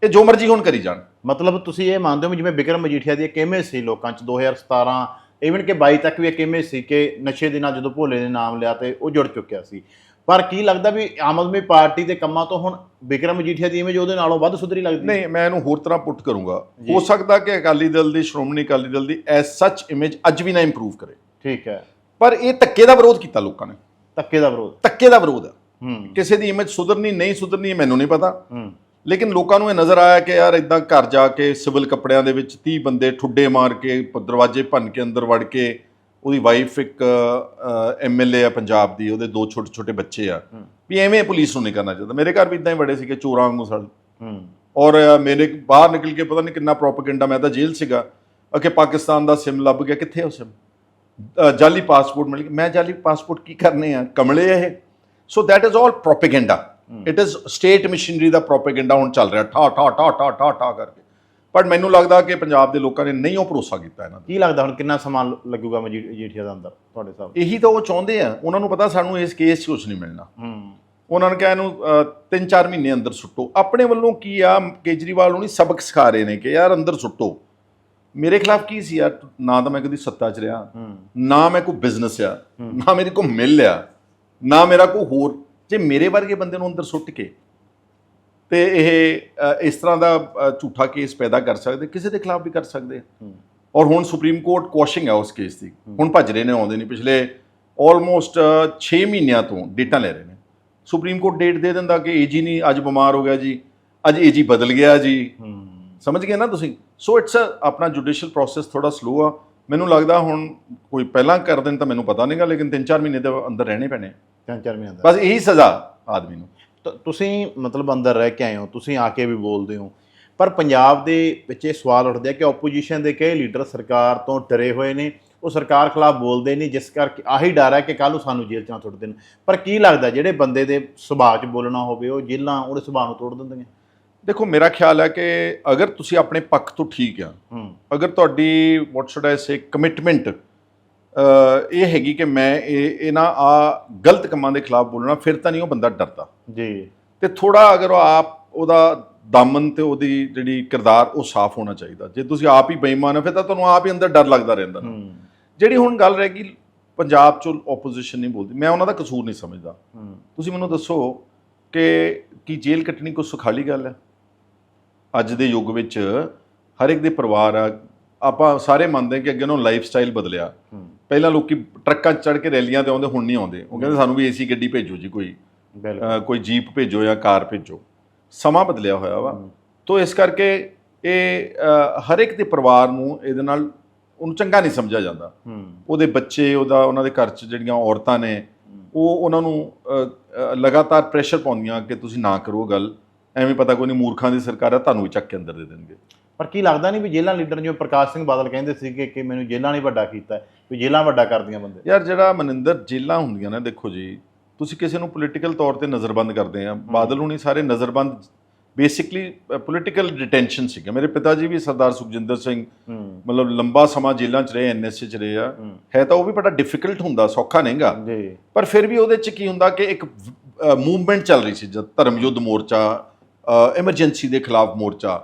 Speaker 1: ਇਹ ਜੋ ਮਰਜ਼ੀ ਹੁਣ ਕਰੀ ਜਾਣ।
Speaker 2: ਮਤਲਬ ਤੁਸੀਂ ਇਹ ਮੰਨਦੇ ਹੋ ਜਿਵੇਂ ਵਿਕਰਮ ਮਜੀਠੀਆ ਦੀ ਕਿਵੇਂ ਸੀ ਲੋਕਾਂ 'ਚ 2017 ਇਵਨ ਕਿ 22 ਤੱਕ ਵੀ ਇੱਕ ਇਮੇਜ ਸੀ ਕਿ ਨਸ਼ੇ ਦੇ ਨਾਲ ਜਦੋਂ ਭੋਲੇ ਨੇ ਨਾਮ ਲਿਆ ਤੇ ਉਹ ਜੁੜ ਚੁੱਕਿਆ ਸੀ। ਪਰ ਕੀ ਲੱਗਦਾ ਵੀ ਆਮ ਆਦਮੀ ਪਾਰਟੀ ਦੇ ਕੰਮਾਂ ਤੋਂ ਹੁਣ ਵਿਕਰਮ ਮਜੀਠੀਆ ਦੀ ਇਮੇਜ ਉਹਦੇ ਨਾਲੋਂ ਵੱਧ ਸੁਧਰੀ ਲੱਗਦੀ?
Speaker 1: ਨਹੀਂ ਮੈਂ ਇਹਨੂੰ ਹੋਰ ਤਰ੍ਹਾਂ ਪੁੱਟ ਕਰੂੰਗਾ। ਹੋ ਸਕਦਾ ਕਿ ਅਕਾਲੀ ਦਲ ਦੀ ਸ਼੍ਰੋਮਣੀ ਅਕਾਲੀ ਦਲ ਦੀ ਐਸ ਸੱਚ ਇਮੇਜ ਅੱਜ ਵੀ ਨਾ ਇੰਪਰੂਵ ਕਰੇ।
Speaker 2: ਠੀਕ ਹੈ।
Speaker 1: ਪਰ ਇਹ ਧੱਕੇ ਦਾ ਵਿਰੋਧ ਕੀਤਾ ਲੋਕਾਂ ਨੇ।
Speaker 2: ਧੱਕੇ ਦਾ ਵਿਰੋਧ।
Speaker 1: ਧੱਕੇ ਦਾ ਵਿਰੋਧ ਹੈ। ਕਿਸੇ ਦੀ ਇਮੇਜ ਸੁਧਰਨੀ ਨਹੀਂ ਸੁਧਰਨੀ ਇਹ ਮੈਨੂੰ ਨਹੀਂ ਪਤਾ।
Speaker 2: ਹੂੰ।
Speaker 1: ਲੇਕਿਨ ਲੋਕਾਂ ਨੂੰ ਇਹ ਨਜ਼ਰ ਆਇਆ ਕਿ ਯਾਰ ਇਦਾਂ ਘਰ ਜਾ ਕੇ ਸਿਵਲ ਕੱਪੜਿਆਂ ਦੇ ਵਿੱਚ 30 ਬੰਦੇ ਠੁੱਡੇ ਮਾਰ ਕੇ ਦਰਵਾਜ਼ੇ ਭੰਨ ਕੇ ਅੰਦਰ ਵੜ ਕੇ ਉਹਦੀ ਵਾਈਫ ਇੱਕ ਐਮਐਲਏ ਆ ਪੰਜਾਬ ਦੀ ਉਹਦੇ ਦੋ ਛੋਟੇ ਛੋਟੇ ਬੱਚੇ ਆ। ਵੀ ਐਵੇਂ ਪੁਲਿਸ ਨੂੰ ਨਹੀਂ ਕਰਨਾ ਚਾਹੀਦਾ। ਮੇਰੇ ਘਰ ਵੀ ਇਦਾਂ ਹੀ ਬੜੇ ਸੀਗੇ ਚੋਰਾਂ ਵਾਂਗੂ ਸੜ ਔਰ ਮੇਰੇ ਬਾਹਰ ਨਿਕਲ ਕੇ ਪਤਾ ਨਹੀਂ ਕਿੰਨਾ ਪ੍ਰੋਪਗੈਂਡਾ ਮੈਂ ਤਾਂ ਜੇਲ੍ਹ ਸੀਗਾ। ਕਿ ਪਾਕਿਸਤਾਨ ਦਾ ਸਿਮ ਲੱਭ ਗਿਆ। ਕਿੱਥੇ ਉਹ ਸਿਮ? ਜਾਲੀ ਪਾਸਪੋਰਟ ਮਿਲ ਗਿਆ ਮੈਂ ਜਾਲੀ ਪਾਸਪੋਰਟ ਕੀ ਕਰਨੇ ਆ? ਕਮਲੇ ਇਹ। So that is all propaganda it is state machinery the propaganda ਹੁਣ ਚੱਲ ਰਿਹਾ ਠਾ ਠਾ ਠਾ ਠਾ ਠਾ ਠਾ ਕਰਕੇ। ਪਰ ਮੈਨੂੰ ਲੱਗਦਾ ਕਿ ਪੰਜਾਬ ਦੇ ਲੋਕਾਂ ਨੇ ਨਹੀਂ ਉਹ ਭਰੋਸਾ ਕੀਤਾ ਇਹਨਾਂ
Speaker 2: ਕੀ ਲੱਗਦਾ ਹੁਣ ਕਿੰਨਾ ਸਮਾਂ ਲੱਗੂਗਾ ਮਜੀਠੀਆ ਦਾ ਅੰਦਰ ਤੁਹਾਡੇ ਹਿਸਾਬ
Speaker 1: ਇਹੀ ਤਾਂ ਉਹ ਚਾਹੁੰਦੇ ਆ ਉਹਨਾਂ ਨੂੰ ਪਤਾ ਸਾਨੂੰ ਇਸ ਕੇਸ 'ਚ ਕੁਝ ਨਹੀਂ ਮਿਲਣਾ।
Speaker 2: ਹੂੰ।
Speaker 1: ਉਹਨਾਂ ਨੇ ਕਿਹਾ ਇਹਨੂੰ 3-4 ਮਹੀਨੇ ਅੰਦਰ ਸੁੱਟੋ। ਆਪਣੇ ਵੱਲੋਂ ਕੀ ਆ ਕੇਜਰੀਵਾਲ ਨੂੰ ਨਹੀਂ ਸਬਕ ਸਿਖਾ ਰਹੇ ਨੇ ਕਿ ਯਾਰ ਅੰਦਰ ਸੁੱਟੋ। ਮੇਰੇ ਖਿਲਾਫ ਕੀ ਸੀ ਯਾਰ? ਨਾ ਤਾਂ ਮੈਂ ਕਦੀ ਸੱਤਾ 'ਚ ਰਿਹਾ ਨਾ ਮੈਂ ਕੋਈ ਬਿਜ਼ਨਸ ਆ ਨਾ ਮੇਰੇ ਕੋ ਮਿਲ ਆ ਨਾ ਮੇਰਾ ਕੋਈ ਹੋਰ ਜੇ ਮੇਰੇ ਵਰਗੇ ਬੰਦੇ ਨੂੰ ਅੰਦਰ ਸੁੱਟ ਕੇ ਤੇ ਇਹ ਇਸ ਤਰ੍ਹਾਂ ਦਾ ਝੂਠਾ ਕੇਸ ਪੈਦਾ ਕਰ ਸਕਦੇ ਕਿਸੇ ਦੇ ਖਿਲਾਫ ਵੀ ਕਰ ਸਕਦੇ। ਔਰ ਹੁਣ ਸੁਪਰੀਮ ਕੋਰਟ ਕੁਐਸ਼ਿੰਗ ਹੈ ਉਸ ਕੇਸ ਦੀ। ਹੁਣ ਭੱਜ ਰਹੇ ਨੇ ਆਉਂਦੇ ਨਹੀਂ। ਪਿਛਲੇ ਆਲਮੋਸਟ 6 ਮਹੀਨਿਆਂ ਤੋਂ ਡੇਟਾ ਲੈ ਰਹੇ ਨੇ। ਸੁਪਰੀਮ ਕੋਰਟ ਡੇਟ ਦੇ ਦਿੰਦਾ ਕਿ ਏਜੀ ਨਹੀਂ ਅੱਜ ਬਿਮਾਰ ਹੋ ਗਿਆ ਜੀ ਅੱਜ ਏਜੀ ਬਦਲ ਗਿਆ ਜੀ। ਸਮਝ ਗਏ ਨਾ ਤੁਸੀਂ? ਸੋ ਇਟਸ ਆਪਣਾ ਜੁਡੀਸ਼ੀਅਲ ਪ੍ਰੋਸੈਸ ਥੋੜਾ ਸਲੋ ਆ। ਮੈਨੂੰ ਲੱਗਦਾ ਹੁਣ ਕੋਈ ਪਹਿਲਾਂ ਕਰ ਦੇਣ ਤਾਂ ਮੈਨੂੰ ਪਤਾ ਨਹੀਂਗਾ ਲੇਕਿਨ 3-4 ਮਹੀਨੇ ਦੇ ਅੰਦਰ ਰਹਿਣੇ ਪੈਣੇ
Speaker 2: ਤਿੰਨ ਚਾਰ ਮਹੀਨੇ ਦਾ
Speaker 1: ਬਸ ਇਹੀ ਸਜ਼ਾ ਆਦਮੀ ਨੂੰ।
Speaker 2: ਤ- ਤੁਸੀਂ ਮਤਲਬ ਅੰਦਰ ਰਹਿ ਕੇ ਆਏ ਹੋ ਤੁਸੀਂ ਆ ਕੇ ਵੀ ਬੋਲਦੇ ਹੋ। ਪਰ ਪੰਜਾਬ ਦੇ ਵਿੱਚ ਇਹ ਸਵਾਲ ਉੱਠਦੇ ਆ ਕਿ ਆਪੋਜੀਸ਼ਨ ਦੇ ਕਈ ਲੀਡਰ ਸਰਕਾਰ ਤੋਂ ਡਰੇ ਹੋਏ ਨੇ ਉਹ ਸਰਕਾਰ ਖਿਲਾਫ ਬੋਲਦੇ ਨਹੀਂ ਜਿਸ ਕਰਕੇ ਆਹੀ ਡਰ ਹੈ ਕਿ ਕੱਲ ਨੂੰ ਸਾਨੂੰ ਜੇਲ੍ਹ 'ਚ ਨਾ ਸੁੱਟ ਦੇਣ। ਪਰ ਕੀ ਲੱਗਦਾ ਜਿਹੜੇ ਬੰਦੇ ਦੇ ਸੁਭਾਅ 'ਚ ਬੋਲਣਾ ਹੋਵੇ ਉਹ ਜੇਲ੍ਹਾਂ ਉਹਦੇ ਸੁਭਾਅ ਨੂੰ ਤੋੜ ਦਿੰਦੀਆਂ
Speaker 1: ਦੇਖੋ ਮੇਰਾ ਖਿਆਲ ਹੈ ਕਿ ਅਗਰ ਤੁਸੀਂ ਆਪਣੇ ਪੱਖ ਤੋਂ ਠੀਕ ਆ
Speaker 2: ਹੂੰ।
Speaker 1: ਅਗਰ ਤੁਹਾਡੀ ਵਾਟ ਸ਼ੁਡ ਆਈ ਸੇ ਕਮਿਟਮੈਂਟ ਇਹ ਹੈਗੀ ਕਿ ਮੈਂ ਇਹ ਇਹਨਾਂ ਆ ਗਲਤ ਕੰਮਾਂ ਦੇ ਖਿਲਾਫ ਬੋਲਣਾ ਫਿਰ ਤਾਂ ਨਹੀਂ ਉਹ ਬੰਦਾ ਡਰਦਾ।
Speaker 2: ਜੀ।
Speaker 1: ਤੇ ਥੋੜਾ ਅਗਰ ਉਹ ਆਪ ਉਹਦਾ ਦਾਮਨ ਤੇ ਉਹਦੀ ਜਿਹੜੀ ਕਿਰਦਾਰ ਉਹ ਸਾਫ਼ ਹੋਣਾ ਚਾਹੀਦਾ। ਜੇ ਤੁਸੀਂ ਆਪ ਹੀ ਬੇਈਮਾਨ ਹੋ ਫਿਰ ਤਾਂ ਤੁਹਾਨੂੰ ਆਪ ਹੀ ਅੰਦਰ ਡਰ ਲੱਗਦਾ ਰਹਿੰਦਾ ਜਿਹੜੀ ਹੁਣ ਗੱਲ ਰਹਿ ਗਈ ਪੰਜਾਬ ਚੋਂ ਆਪੋਜੀਸ਼ਨ ਨਹੀਂ ਬੋਲਦੀ। ਮੈਂ ਉਹਨਾਂ ਦਾ ਕਸੂਰ ਨਹੀਂ ਸਮਝਦਾ। ਤੁਸੀਂ ਮੈਨੂੰ ਦੱਸੋ ਕਿ ਕੀ ਜੇਲ੍ਹ ਕੱਟਣੀ ਕੋਈ ਸੁਖਾਲੀ ਗੱਲ ਹੈ? ਅੱਜ ਦੇ ਯੁੱਗ ਵਿੱਚ ਹਰ ਇੱਕ ਦੇ ਪਰਿਵਾਰ ਆ ਆਪਾਂ ਸਾਰੇ ਮੰਨਦੇ ਕਿ ਅੱਗੇ ਨੂੰ ਲਾਈਫ ਸਟਾਈਲ ਬਦਲਿਆ ਪਹਿਲਾਂ ਲੋਕੀ ਟਰੱਕਾਂ 'ਚ ਚੜ੍ਹ ਕੇ ਰੈਲੀਆਂ ਤੇ ਆਉਂਦੇ ਹੁਣ ਨਹੀਂ ਆਉਂਦੇ। ਉਹ ਕਹਿੰਦੇ ਸਾਨੂੰ ਵੀ ਏਸੀ ਗੱਡੀ ਭੇਜੋ ਜੀ ਕੋਈ। ਕੋਈ ਜੀਪ ਭੇਜੋ ਜਾਂ ਕਾਰ ਭੇਜੋ। ਸਮਾਂ ਬਦਲਿਆ ਹੋਇਆ ਵਾ। ਤੋਂ ਇਸ ਕਰਕੇ ਇਹ ਹਰ ਇੱਕ ਦੇ ਪਰਿਵਾਰ ਨੂੰ ਇਹਦੇ ਨਾਲ ਉਹਨੂੰ ਚੰਗਾ ਨਹੀਂ ਸਮਝਿਆ ਜਾਂਦਾ।
Speaker 2: ਹੂੰ।
Speaker 1: ਉਹਦੇ ਬੱਚੇ ਉਹਦਾ ਉਹਨਾਂ ਦੇ ਘਰ 'ਚ ਜਿਹੜੀਆਂ ਔਰਤਾਂ ਨੇ ਉਹ ਉਹਨਾਂ ਨੂੰ ਲਗਾਤਾਰ ਪ੍ਰੈਸ਼ਰ ਪਾਉਂਦੀਆਂ ਕਿ ਤੁਸੀਂ ਨਾ ਕਰੋ ਗੱਲ। ਐਵੇਂ ਪਤਾ ਕੋਈ ਨਹੀਂ ਮੂਰਖਾਂ ਦੀ ਸਰਕਾਰ ਹੈ ਤੁਹਾਨੂੰ ਵੀ ਚੱਕ ਕੇ ਅੰਦਰ ਦੇ ਦੇਣਗੇ।
Speaker 2: ਪਰ ਕੀ ਲੱਗਦਾ ਨਹੀਂ ਵੀ ਜੇਲ੍ਹਾਂ ਲੀਡਰ ਜਿਵੇਂ ਪ੍ਰਕਾਸ਼ ਸਿੰਘ ਬਾਦਲ ਕਹਿੰਦੇ ਸੀਗੇ ਕਿ ਮੈਨੂੰ ਜੇਲ੍ਹਾਂ ਨਹੀਂ ਵੱਡਾ ਕੀਤਾ ਵੀ ਜੇਲ੍ਹਾਂ ਵੱਡਾ ਕਰਦੀਆਂ ਬੰਦੇ।
Speaker 1: ਯਾਰ ਜਿਹੜਾ ਮਨਿੰਦਰ ਜੇਲਾਂ ਹੁੰਦੀਆਂ ਨੇ ਦੇਖੋ ਜੀ ਤੁਸੀਂ ਕਿਸੇ ਨੂੰ ਪੋਲੀਟੀਕਲ ਤੌਰ ਤੇ ਨਜ਼ਰਬੰਦ ਕਰਦੇ ਆ। ਬਾਦਲ ਹੁਣੀ ਸਾਰੇ ਨਜ਼ਰਬੰਦ ਬੇਸਿਕਲੀ ਪੋਲੀਟੀਕਲ ਡਿਟੈਂਸ਼ਨ ਸੀਗਾ। ਮੇਰੇ ਪਿਤਾ ਜੀ ਵੀ ਸਰਦਾਰ ਸੁਖਜਿੰਦਰ ਸਿੰਘ ਮਤਲਬ ਲੰਬਾ ਸਮਾਂ ਜੇਲ੍ਹਾਂ 'ਚ ਰਹੇ ਐਨਐਸਏ 'ਚ ਰਹੇ ਆ।
Speaker 2: ਹੂੰ।
Speaker 1: ਹੈ ਤਾਂ ਉਹ ਵੀ ਬੜਾ ਡਿਫਿਕਲਟ ਹੁੰਦਾ ਸੌਖਾ ਨਹੀਂਗਾ।
Speaker 2: ਜੀ।
Speaker 1: ਪਰ ਫਿਰ ਵੀ ਉਹਦੇ 'ਚ ਕੀ ਹੁੰਦਾ ਕਿ ਇੱਕ ਮੂਵਮੈਂਟ ਚੱਲ ਰਹੀ ਸੀ ਜਦ ਧਰਮ ਯੁੱਧ ਮੋਰਚਾ ਐਮਰਜੈਂਸੀ ਦੇ ਖਿਲਾਫ ਮੋਰਚਾ।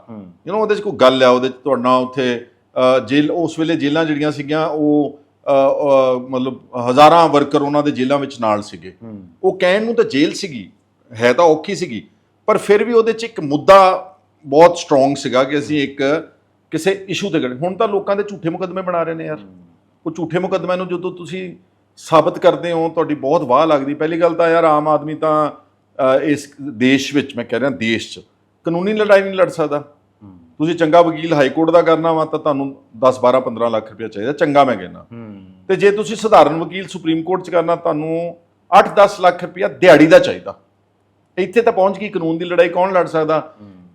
Speaker 1: ਯੂ نو ਉਹਦੇ 'ਚ ਕੋਈ ਗੱਲ ਆ ਉਹਦੇ 'ਚ ਤੁਹਾਡਾ ਉੱਥੇ ਅ, ਜੇਲ੍ਹ ਉਸ ਵੇਲੇ ਜੇਲ੍ਹਾਂ ਜਿਹੜੀਆਂ ਸੀਗੀਆਂ ਉਹ ਮਤਲਬ ਹਜ਼ਾਰਾਂ ਵਰਕਰ ਉਹਨਾਂ ਦੇ ਜੇਲ੍ਹਾਂ ਵਿੱਚ ਨਾਲ ਸੀਗੇ। ਉਹ ਕਹਿਣ ਨੂੰ ਤਾਂ ਜੇਲ੍ਹ ਸੀਗੀ ਹੈ ਤਾਂ ਔਖੀ ਸੀਗੀ ਪਰ ਫਿਰ ਵੀ ਉਹਦੇ 'ਚ ਇੱਕ ਮੁੱਦਾ ਬਹੁਤ ਸਟਰੋਂਗ ਸੀਗਾ ਕਿ ਅਸੀਂ ਇੱਕ ਕਿਸੇ ਇਸ਼ੂ ਤੇ ਖੜੇ ਹੁਣ ਤਾਂ ਲੋਕਾਂ ਦੇ ਝੂਠੇ ਮੁਕੱਦਮੇ ਬਣਾ ਰਹੇ ਨੇ ਯਾਰ। ਉਹ ਝੂਠੇ ਮੁਕੱਦਮਿਆਂ ਨੂੰ ਜਦੋਂ ਤੁਸੀਂ ਸਾਬਤ ਕਰਦੇ ਹੋ ਤੁਹਾਡੀ ਬਹੁਤ ਵਾਹ ਲੱਗਦੀ। ਪਹਿਲੀ ਗੱਲ ਤਾਂ ਯਾਰ ਆਮ ਆਦਮੀ ਤਾਂ ਇਸ ਦੇਸ਼ ਵਿੱਚ ਮੈਂ ਕਹਿ ਰਿਹਾ ਦੇਸ਼ 'ਚ ਕਾਨੂੰਨੀ ਲੜਾਈ ਨਹੀਂ ਲੜ ਸਕਦਾ। ਤੁਸੀਂ ਚੰਗਾ ਵਕੀਲ ਹਾਈ ਕੋਰਟ ਦਾ ਕਰਨਾ ਵਾ ਤਾਂ ਤੁਹਾਨੂੰ 10 12 15 ਲੱਖ ਰੁਪਏ ਚਾਹੀਦਾ ਚੰਗਾ ਮੈਂ ਕਹਿੰਦਾ। ਤੇ ਜੇ ਤੁਸੀਂ ਸਧਾਰਨ ਵਕੀਲ ਸੁਪਰੀਮ ਕੋਰਟ 'ਚ ਕਰਨਾ ਤੁਹਾਨੂੰ 8-10 ਲੱਖ ਰੁਪਇਆ ਦਿਹਾੜੀ ਦਾ ਚਾਹੀਦਾ। ਇੱਥੇ ਤਾਂ ਪਹੁੰਚ ਗਈ ਕਾਨੂੰਨ ਦੀ ਲੜਾਈ ਕੌਣ ਲੜ ਸਕਦਾ?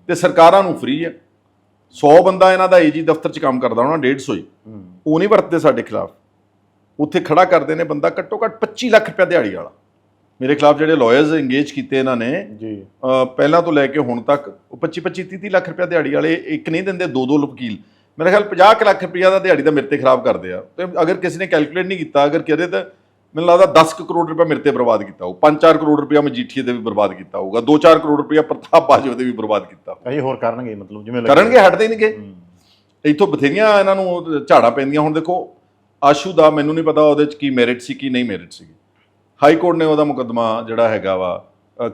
Speaker 1: ਤੇ ਸਰਕਾਰਾਂ ਨੂੰ ਫ੍ਰੀ ਹੈ। 100 ਬੰਦਾ ਇਹਨਾਂ ਦਾ ਏਜੀ ਦਫ਼ਤਰ 'ਚ ਕੰਮ ਕਰਦਾ ਹੋਣਾ 150 ਹੀ। ਉਹ ਨਹੀਂ ਵਰਤਦੇ ਸਾਡੇ ਖਿਲਾਫ। ਉੱਥੇ ਖੜਾ ਕਰਦੇ ਨੇ ਬੰਦਾ ਘੱਟੋ ਘੱਟ 25 ਲੱਖ ਰੁਪਇਆ ਦਿਹਾੜੀ ਵਾਲਾ। ਮੇਰੇ ਖਿਲਾਫ ਜਿਹੜੇ ਲਾਇਰਸ ਇੰਗੇਜ ਕੀਤੇ ਇਹਨਾਂ ਨੇ
Speaker 2: ਜੀ।
Speaker 1: ਪਹਿਲਾਂ ਤੋਂ ਲੈ ਕੇ ਹੁਣ ਤੱਕ ਉਹ 25 25 30 ਲੱਖ ਰੁਪਇਆ ਦਿਹਾੜੀ ਵਾਲੇ ਇੱਕ ਨਹੀਂ ਦਿੰਦੇ ਦੋ ਦੋ ਵਕੀਲ। ਮੇਰੇ ਖਿਆਲ 50 ਕੁ ਲੱਖ ਰੁਪਇਆ ਦਾ ਦਿਹਾੜੀ ਦਾ ਮੇਰੇ ਤੇ ਖਰਾਬ ਕਰਦੇ ਆ। ਤੇ ਅਗਰ ਕਿਸੇ ਨੇ ਕੈਲਕੂਲੇਟ ਨਹੀਂ ਕੀਤਾ ਅਗਰ ਕਰੇ ਤਾਂ ਮੈਨੂੰ ਲੱਗਦਾ 10 ਕੁ ਕਰੋੜ ਰੁਪਇਆ ਮੇਰੇ ਤੇ ਬਰਬਾਦ ਕੀਤਾ ਹੋਊ। 5-4 ਕਰੋੜ ਰੁਪਇਆ ਮਜੀਠੀਏ ਦੇ ਵੀ ਬਰਬਾਦ ਕੀਤਾ ਹੋਊਗਾ। 2-4 ਕਰੋੜ ਰੁਪਇਆ ਪ੍ਰਤਾਪ ਬਾਜਵਾ ਦੇ ਵੀ ਬਰਬਾਦ ਕੀਤਾ
Speaker 2: ਕਈ ਹੋਰ ਕਰਨਗੇ ਮਤਲਬ ਜਿਵੇਂ।
Speaker 1: ਕਰਨਗੇ ਹਟਦੇ ਨਹੀਂਗੇ ਇੱਥੋਂ ਬਥੇਰੀਆਂ ਇਹਨਾਂ ਨੂੰ ਝਾੜਾਂ ਪੈਂਦੀਆਂ। ਹੁਣ ਦੇਖੋ ਆਸ਼ੂ ਦਾ ਮੈਨੂੰ ਨਹੀਂ ਪਤਾ ਉਹਦੇ ਚ ਕੀ ਮੈਰਿਟ ਸੀ ਕੀ ਨਹੀਂ ਮੈਰਿਟ ਸੀ ਹਾਈ ਕੋਰਟ ਨੇ ਉਹਦਾ ਮੁਕੱਦਮਾ ਜਿਹੜਾ ਹੈਗਾ ਵਾ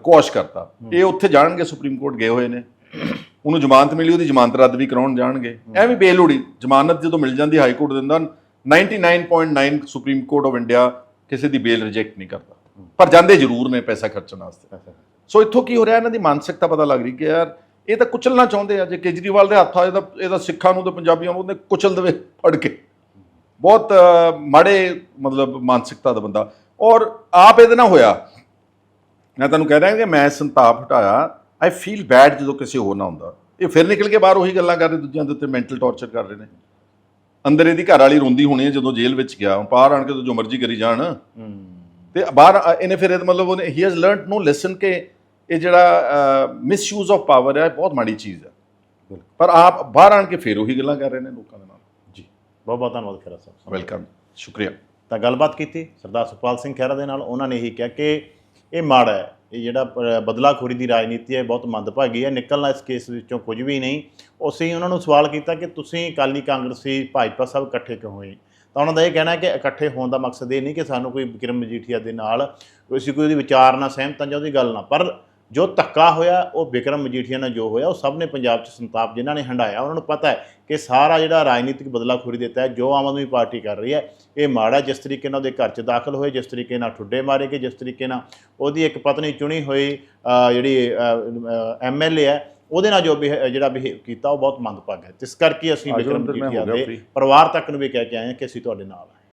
Speaker 1: ਕੁਆਸ਼ ਕਰਤਾ। ਇਹ ਉੱਥੇ ਜਾਣਗੇ ਸੁਪਰੀਮ ਕੋਰਟ ਗਏ ਹੋਏ ਨੇ। ਉਹਨੂੰ ਜ਼ਮਾਨਤ ਮਿਲੀ ਉਹਦੀ ਜ਼ਮਾਨਤ ਰੱਦ ਵੀ ਕਰਾਉਣ ਜਾਣਗੇ। ਐਵੇਂ ਬੇਲੋੜੀ ਜ਼ਮਾਨਤ ਜਦੋਂ ਮਿਲ ਜਾਂਦੀ ਹਾਈ ਕੋਰਟ ਦਿੰਦਾ 99.9 ਸੁਪਰੀਮ ਕੋਰਟ ਆਫ ਇੰਡੀਆ ਕਿਸੇ ਦੀ ਬੇਲ ਰਿਜੈਕਟ ਨਹੀਂ ਕਰਦਾ। ਪਰ ਜਾਂਦੇ ਜ਼ਰੂਰ ਨੇ ਪੈਸਾ ਖਰਚਣ ਵਾਸਤੇ। ਸੋ ਇੱਥੋਂ ਕੀ ਹੋ ਰਿਹਾ ਇਹਨਾਂ ਦੀ ਮਾਨਸਿਕਤਾ ਪਤਾ ਲੱਗ ਰਹੀ ਕਿ ਯਾਰ ਇਹ ਤਾਂ ਕੁਚਲਣਾ ਚਾਹੁੰਦੇ ਆ ਜੇ ਕੇਜਰੀਵਾਲ ਦੇ ਹੱਥ ਆ ਇਹਦਾ ਇਹਦਾ ਸਿੱਖਾਂ ਨੂੰ ਤੇ ਪੰਜਾਬੀਆਂ ਨੂੰ ਉਹਨੇ ਕੁਚਲ ਦੇਵੇ ਫੜ ਕੇ। ਬਹੁਤ ਮਾੜੇ ਮਤਲਬ ਮਾਨਸਿਕਤਾ ਦਾ ਬੰਦਾ। ਔਰ ਆਪ ਇਹਦੇ ਨਾਲ ਹੋਇਆ। ਮੈਂ ਤੁਹਾਨੂੰ ਕਹਿ ਰਿਹਾ ਕਿ ਮੈਂ ਸੰਤਾਪ ਹਟਾਇਆ। ਆਈ ਫੀਲ ਬੈਡ ਜਦੋਂ ਕਿਸੇ ਹੋਰ ਨਾਲ ਹੁੰਦਾ। ਇਹ ਫਿਰ ਨਿਕਲ ਕੇ ਬਾਹਰ ਉਹੀ ਗੱਲਾਂ ਕਰ ਰਹੇ ਦੂਜਿਆਂ ਦੇ ਉੱਤੇ ਮੈਂਟਲ ਟੌਰਚਰ ਕਰ ਰਹੇ ਨੇ। ਅੰਦਰ ਇਹਦੀ ਘਰ ਵਾਲੀ ਰੋਂਦੀ ਹੋਣੀ ਹੈ ਜਦੋਂ ਜੇਲ੍ਹ ਵਿੱਚ ਗਿਆ। ਬਾਹਰ ਆਣ ਕੇ ਤਾਂ ਜੋ ਮਰਜ਼ੀ ਕਰੀ ਜਾਣ। ਤੇ ਬਾਹਰ ਇਹਨੇ ਫਿਰ ਇਹਦਾ ਮਤਲਬ ਉਹਨੇ ਹੀ ਹੈਜ਼ ਲਰਨਡ ਨੋ ਲੈਸਨ ਕਿ ਇਹ ਜਿਹੜਾ ਮਿਸਯੂਜ਼ ਆਫ ਪਾਵਰ ਹੈ ਇਹ ਬਹੁਤ ਮਾੜੀ ਚੀਜ਼ ਹੈ। ਪਰ ਆਪ ਬਾਹਰ ਆਣ ਕੇ ਫਿਰ ਉਹੀ ਗੱਲਾਂ ਕਰ ਰਹੇ ਨੇ ਲੋਕਾਂ ਦੇ ਨਾਲ।
Speaker 2: ਜੀ। ਬਹੁਤ ਬਹੁਤ ਧੰਨਵਾਦ ਖਹਿਰਾ ਸਾਹਿਬ।
Speaker 1: ਵੈਲਕਮ ਸ਼ੁਕਰੀਆ।
Speaker 2: ਤਾਂ ਗੱਲਬਾਤ ਕੀਤੀ। ਸਰਦਾਰ ਸੁਖਪਾਲ ਸਿੰਘ ਖਹਿਰਾ ਦੇ ਨਾਲ ਉਹਨਾਂ ਨੇ ਇਹੀ ਕਿਹਾ ਕਿ ਇਹ ਮਾੜਾ ਹੈ। ਇਹ ਜਿਹੜਾ ਬਦਲਾਖੋਰੀ ਦੀ ਰਾਜਨੀਤੀ ਹੈ ਬਹੁਤ ਮੰਦਭਾਗੀ ਹੈ। ਨਿਕਲਣਾ ਇਸ ਕੇਸ ਵਿੱਚੋਂ ਕੁਝ ਵੀ ਨਹੀਂ। ਉਸੇ ਉਹਨਾਂ ਨੂੰ ਸਵਾਲ ਕੀਤਾ ਕਿ ਤੁਸੀਂ ਅਕਾਲੀ ਕਾਂਗਰਸੀ, ਭਾਜਪਾ ਸਭ ਇਕੱਠੇ ਕਿਉਂ ਹੋਏ? ਤਾਂ ਉਹਨਾਂ ਦਾ ਇਹ ਕਹਿਣਾ ਹੈ ਕਿ ਇਕੱਠੇ ਹੋਣ ਦਾ ਮਕਸਦ ਇਹ ਨਹੀਂ ਕਿ ਸਾਨੂੰ ਕੋਈ ਵਿਕਰਮ ਮਜੀਠੀਆ ਦੇ ਨਾਲ, ਕੋਈ ਕੋਈ ਉਹਦੀ ਵਿਚਾਰ ਨਾਲ ਸਹਿਮਤ ਹਾਂ ਜਾਂ ਉਹਦੀ ਗੱਲ ਨਾ ਪਰ ਜੋ ਧੱਕਾ ਹੋਇਆ ਉਹ ਵਿਕਰਮ ਮਜੀਠੀਆ ਨਾਲ ਜੋ ਹੋਇਆ ਉਹ ਸਭ ਨੇ ਪੰਜਾਬ 'ਚ ਸੰਤਾਪ ਜਿਨ੍ਹਾਂ ਨੇ ਹੰਡਾਇਆ। ਉਹਨਾਂ ਨੂੰ ਪਤਾ ਹੈ ਕਿ ਸਾਰਾ ਜਿਹੜਾ ਰਾਜਨੀਤਿਕ ਬਦਲਾਖੋਰੀ ਦਿੱਤਾ ਹੈ ਜੋ ਆਮ ਆਦਮੀ ਪਾਰਟੀ ਕਰ ਰਹੀ ਹੈ ਇਹ ਮਾੜਾ ਜਿਸ ਤਰੀਕੇ ਨਾਲ ਉਹਦੇ ਘਰ 'ਚ ਦਾਖਲ ਹੋਏ ਜਿਸ ਤਰੀਕੇ ਨਾਲ ਠੁੱਡੇ ਮਾਰੇ ਗਏ ਜਿਸ ਤਰੀਕੇ ਨਾਲ ਉਹਦੀ ਇੱਕ ਪਤਨੀ ਚੁਣੀ ਹੋਈ ਜਿਹੜੀ ਐਮਐਲਏ ਹੈ ਉਹਦੇ ਨਾਲ ਜੋ ਜਿਹੜਾ ਬਿਹੇਵ ਕੀਤਾ ਉਹ ਬਹੁਤ ਮੰਦਭਾਗਾ ਹੈ। ਇਸ ਕਰਕੇ ਅਸੀਂ ਵਿਕਰਮ ਮਜੀਠੀਆ ਦੇ। ਪਰਿਵਾਰ ਤੱਕ ਨੂੰ ਵੀ ਕਹਿ ਕੇ ਆਏ ਹਾਂ ਕਿ ਅਸੀਂ ਤੁਹਾਡੇ ਨਾਲ ਹਾਂ।